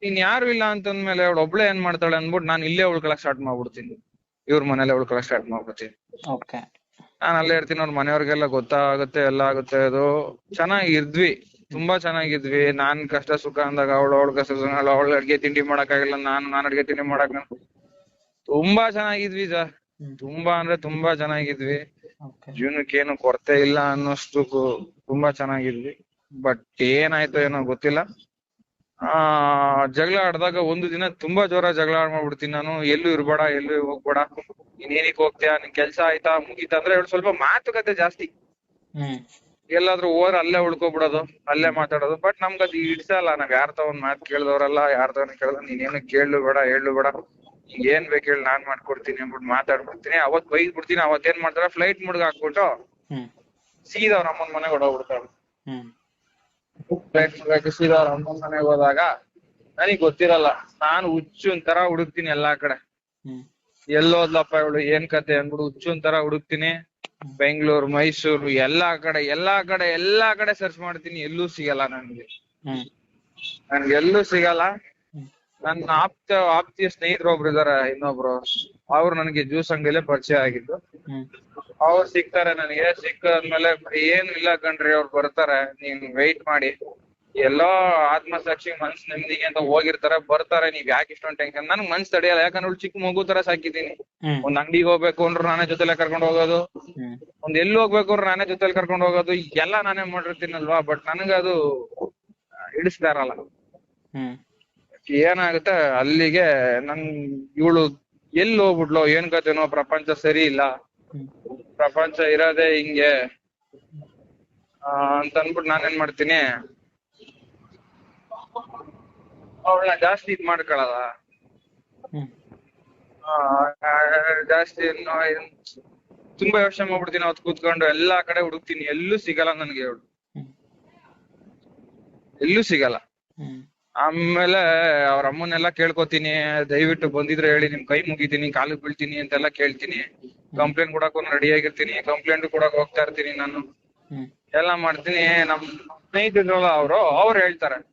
ಇನ್ ಯಾರು ಇಲ್ಲ ಅಂತಂದ್ಮೇಲೆ ಅವ್ಳು ಒಬ್ಳೆ ಏನ್ ಮಾಡ್ತಾಳೆ ಅಂದ್ಬಿಟ್ಟು ನಾನು ಇಲ್ಲೇ ಉಳ್ಕೊಳಕ್ ಸ್ಟಾರ್ಟ್ ಮಾಡ್ಬಿಡ್ತೀನಿ. ಇವ್ರ ಮನೇಲೆ ಉಳ್ಕೊಳಕ್ ಸ್ಟಾರ್ಟ್ ಮಾಡ್ಬಿಡ್ತೀನಿ. ಓಕೆ. ನಾನು ಅಲ್ಲೇ ಇರ್ತೀನಿ ಅವ್ರ ಮನೆಯವ್ರಿಗೆಲ್ಲ ಗೊತ್ತಾಗುತ್ತೆ ಎಲ್ಲ ಆಗುತ್ತೆ ಅದು ಚೆನ್ನಾಗಿದ್ವಿ. ತುಂಬಾ ಚೆನ್ನಾಗಿದ್ವಿ. ನಾನ್ ಕಷ್ಟ ಸುಖ ಅಂದಾಗ ಅವಳು ಅವಳ ಕಷ್ಟ ಸುಖ ಅವಳು ಅಡ್ಗೆ ತಿಂಡಿ ಮಾಡಕ್ಕಾಗಿಲ್ಲ ನಾನು ನಾನ್ ಅಡ್ಗೆ ತಿಂಡಿ ಮಾಡಕ್ ತುಂಬಾ ಚೆನ್ನಾಗಿದ್ವಿ ಸರ್. ತುಂಬಾ ಅಂದ್ರೆ ತುಂಬಾ ಚೆನ್ನಾಗಿದ್ವಿ. ಜೀವನಕ್ಕೆ ಏನು ಕೊರತೆ ಇಲ್ಲ ಅನ್ನೋಷ್ಟು ತುಂಬಾ ಚೆನ್ನಾಗಿದ್ವಿ. ಬಟ್ ಏನಾಯ್ತೋ ಏನೋ ಗೊತ್ತಿಲ್ಲ. ಆ ಜಗಳ ಆಡಿದಾಗ ಒಂದು ದಿನ ತುಂಬಾ ಜೋರ ಜಗಳ ಆಡ್ ಮಾಡ್ಬಿಡ್ತೀನಿ ನಾನು. ಎಲ್ಲೂ ಇರ್ಬೇಡ ಎಲ್ಲೂ ಹೋಗ್ಬೇಡ. ನೀನ್ ಏನಕ್ಕೆ ಹೋಗ್ತೀಯಾ? ನಿನ್ ಕೆಲ್ಸ ಆಯ್ತಾ? ಮುಗೀತಾ? ಅಂದ್ರೆ ಇವ್ಳು ಸ್ವಲ್ಪ ಮಾತುಕತೆ ಜಾಸ್ತಿ. ಎಲ್ಲಾದ್ರೂ ಹೋದ್ರೆ ಅಲ್ಲೇ ಉಳ್ಕೊಬಿಡೋದು ಅಲ್ಲೇ ಮಾತಾಡೋದು. ಬಟ್ ನಮ್ಗ ಅದು ಇಡ್ಸಲ್ಲ ನಾವ್ ಯಾರ ಒಂದ್ ಮಾತ್ ಕೇಳ್ದವ್ರಲ್ಲ ಯಾರ್ದವ್ನ ಕೇಳ್ದ ನೀನೇನು ಕೇಳು ಬೇಡ ಹೇಳು ಬೇಡ. ಏನ್ ಬೇಕು ಹೇಳಿ ನಾನ್ ಮಾಡ್ಕೊಡ್ತೀನಿ ಅಂದ್ಬಿಟ್ಟು ಮಾತಾಡ್ಬಿಡ್ತೀನಿ. ಅವತ್ ಬೈದ್ ಬಿಡ್ತೀನಿ. ಅವತ್ ಏನ್ ಮಾಡ್ತಾರೆ ಫ್ಲೈಟ್ ಮುಡ್ಗ ಹಾಕ್ಬಿಟ್ಟು ಸೀದಾ ಅವ್ರ ಅಮ್ಮನ್ ಮನೆಗೆ ಹೊಡೋಗ್ಬಿಡ್ತಾಳೆ ಹ್ಮ್ ಫ್ಲೈಟ್ ಮುಡ್ಗ ಹಾಕಿ ಸೀದಾ ಅವ್ರ ಅಮ್ಮನ್ ಮನೆಗೆ ಹೋದಾಗ ನನಗ್ ಗೊತ್ತಿರಲ್ಲ. ನಾನು ಹುಚ್ಚು ತರ ಹುಡುಕ್ತೀನಿ ಎಲ್ಲಾ ಕಡೆ. ಎಲ್ ಎಲ್ಲೋದ್ಲಪ್ಪ ಇವಳು? ಏನ್ ಕತೆ ಅಂದ್ಬಿಟ್ಟು ಹುಚ್ಚು ತರ ಹುಡುಕ್ತೀನಿ ಬೆಂಗಳೂರು ಮೈಸೂರು ಎಲ್ಲಾ ಕಡೆ ಎಲ್ಲಾ ಕಡೆ ಎಲ್ಲಾ ಕಡೆ ಸರ್ಚ್ ಮಾಡ್ತೀನಿ. ಎಲ್ಲೂ ಸಿಗಲ್ಲ ನನ್ಗೆ. ನನ್ಗೆ ಎಲ್ಲೂ ಸಿಗಲ್ಲ. ನನ್ನ ಆಪ್ತ ಆಪ್ತಿಯ ಸ್ನೇಹಿತರು ಒಬ್ರು ಇದಾರೆ ಇನ್ನೊಬ್ರು. ಅವ್ರು ನನಗೆ ಜ್ಯೂಸ್ ಅಂಗಡಿಲೇ ಪರಿಚಯ ಆಗಿದ್ದು. ಅವ್ರು ಸಿಗ್ತಾರೆ ನನಗೆ. ಸಿಕ್ಕಾದ್ಮೇಲೆ ಏನು ಇಲ್ಲ ಕಣ್ರಿ ಅವ್ರು ಬರ್ತಾರೆ. ನೀನ್ ವೆಯ್ಟ್ ಮಾಡಿ. ಎಲ್ಲೋ ಆತ್ಮಸಾಕ್ಷಿ ಮನ್ಸ್ ನೆಮ್ಮದಿಗೆ ಅಂತ ಹೋಗಿರ್ತಾರೆ ಬರ್ತಾರೆ. ನೀವ್ ಯಾಕೆ ಇಷ್ಟೊಂದ್ ಟೆನ್ಷನ್ ನನ್ಗ್ ಮನ್ಸ್ ತಡೆಯಲ್ಲ. ಯಾಕಂದ್ರೆ ಅವ್ಳು ಚಿಕ್ಕ ಮಗು ತರ ಸಾಕಿದ್ದೀನಿ. ಒಂದ್ ಅಂಗಡಿಗೆ ಹೋಗ್ಬೇಕು ಅಂದ್ರೆ ನಾನೇ ಜೊತೆಲೆ ಕರ್ಕೊಂಡು ಹೋಗೋದು. ಒಂದ್ ಎಲ್ಲಿ ಹೋಗ್ಬೇಕು ಅಂದ್ರೆ ನಾನೇ ಜೊತೆಲಿ ಕರ್ಕೊಂಡು ಹೋಗೋದು. ಎಲ್ಲ ನಾನೇ ಮಾಡಿರ್ತೀನಲ್ವಾ? ಬಟ್ ನನಗದು ಅದು ಇರಲ್ಲ. ಏನಾಗುತ್ತೆ? ಅಲ್ಲಿಗೆ ನನ್ ಇವಳು ಎಲ್ಲಿ ಹೋಗ್ಬಿಡ್ಲೋ ಏನ್ ಕತೆನೋ? ಪ್ರಪಂಚ ಸರಿ ಇಲ್ಲ. ಪ್ರಪಂಚ ಇರೋದೇ ಹಿಂಗೆ. ಆ, ಅಂತ ಅನ್ಬಿಟ್ಟು ನಾನೇನ್ ಮಾಡ್ತೀನಿ? ಅವಳನ್ನ ಜಾಸ್ತಿ ಇದ್ ಮಾಡ್ಕೊಳಲ್ಲ. ಜಾಸ್ತಿ ತುಂಬಾ ಯೋಚನೆ ಮಾಡ್ಬಿಡ್ತೀನಿ ಅವತ್ ಕೂತ್ಕೊಂಡು. ಎಲ್ಲಾ ಕಡೆ ಹುಡುಕ್ತೀನಿ. ಎಲ್ಲೂ ಸಿಗಲ್ಲ ನನ್ಗೆ ಅವಳು. ಎಲ್ಲೂ ಸಿಗಲ್ಲ. ಆಮೇಲೆ ಅವ್ರ ಅಮ್ಮನೆಲ್ಲ ಕೇಳ್ಕೊತೀನಿ. ದಯವಿಟ್ಟು ಬಂದಿದ್ರೆ ಹೇಳಿ ನಿಮ್ ಕೈ ಮುಗಿತೀನಿ ಕಾಲಿಗೆ ಬೀಳ್ತೀನಿ ಅಂತೆಲ್ಲ ಕೇಳ್ತೀನಿ. ಕಂಪ್ಲೇಂಟ್ ಕೊಡಕ್ ರೆಡಿ ಆಗಿರ್ತೀನಿ. ಕಂಪ್ಲೇಂಟ್ ಕೊಡಕ್ ಹೋಗ್ತಾ ಇರ್ತೀನಿ ನಾನು. ಎಲ್ಲಾ ಎಲ್ಲ ಮಾಡ್ತೀನಿ. ನಮ್ ಸ್ನೇಹಿತರಲ್ಲ ಅವರು ಅವ್ರು ಹೇಳ್ತಾರೆ.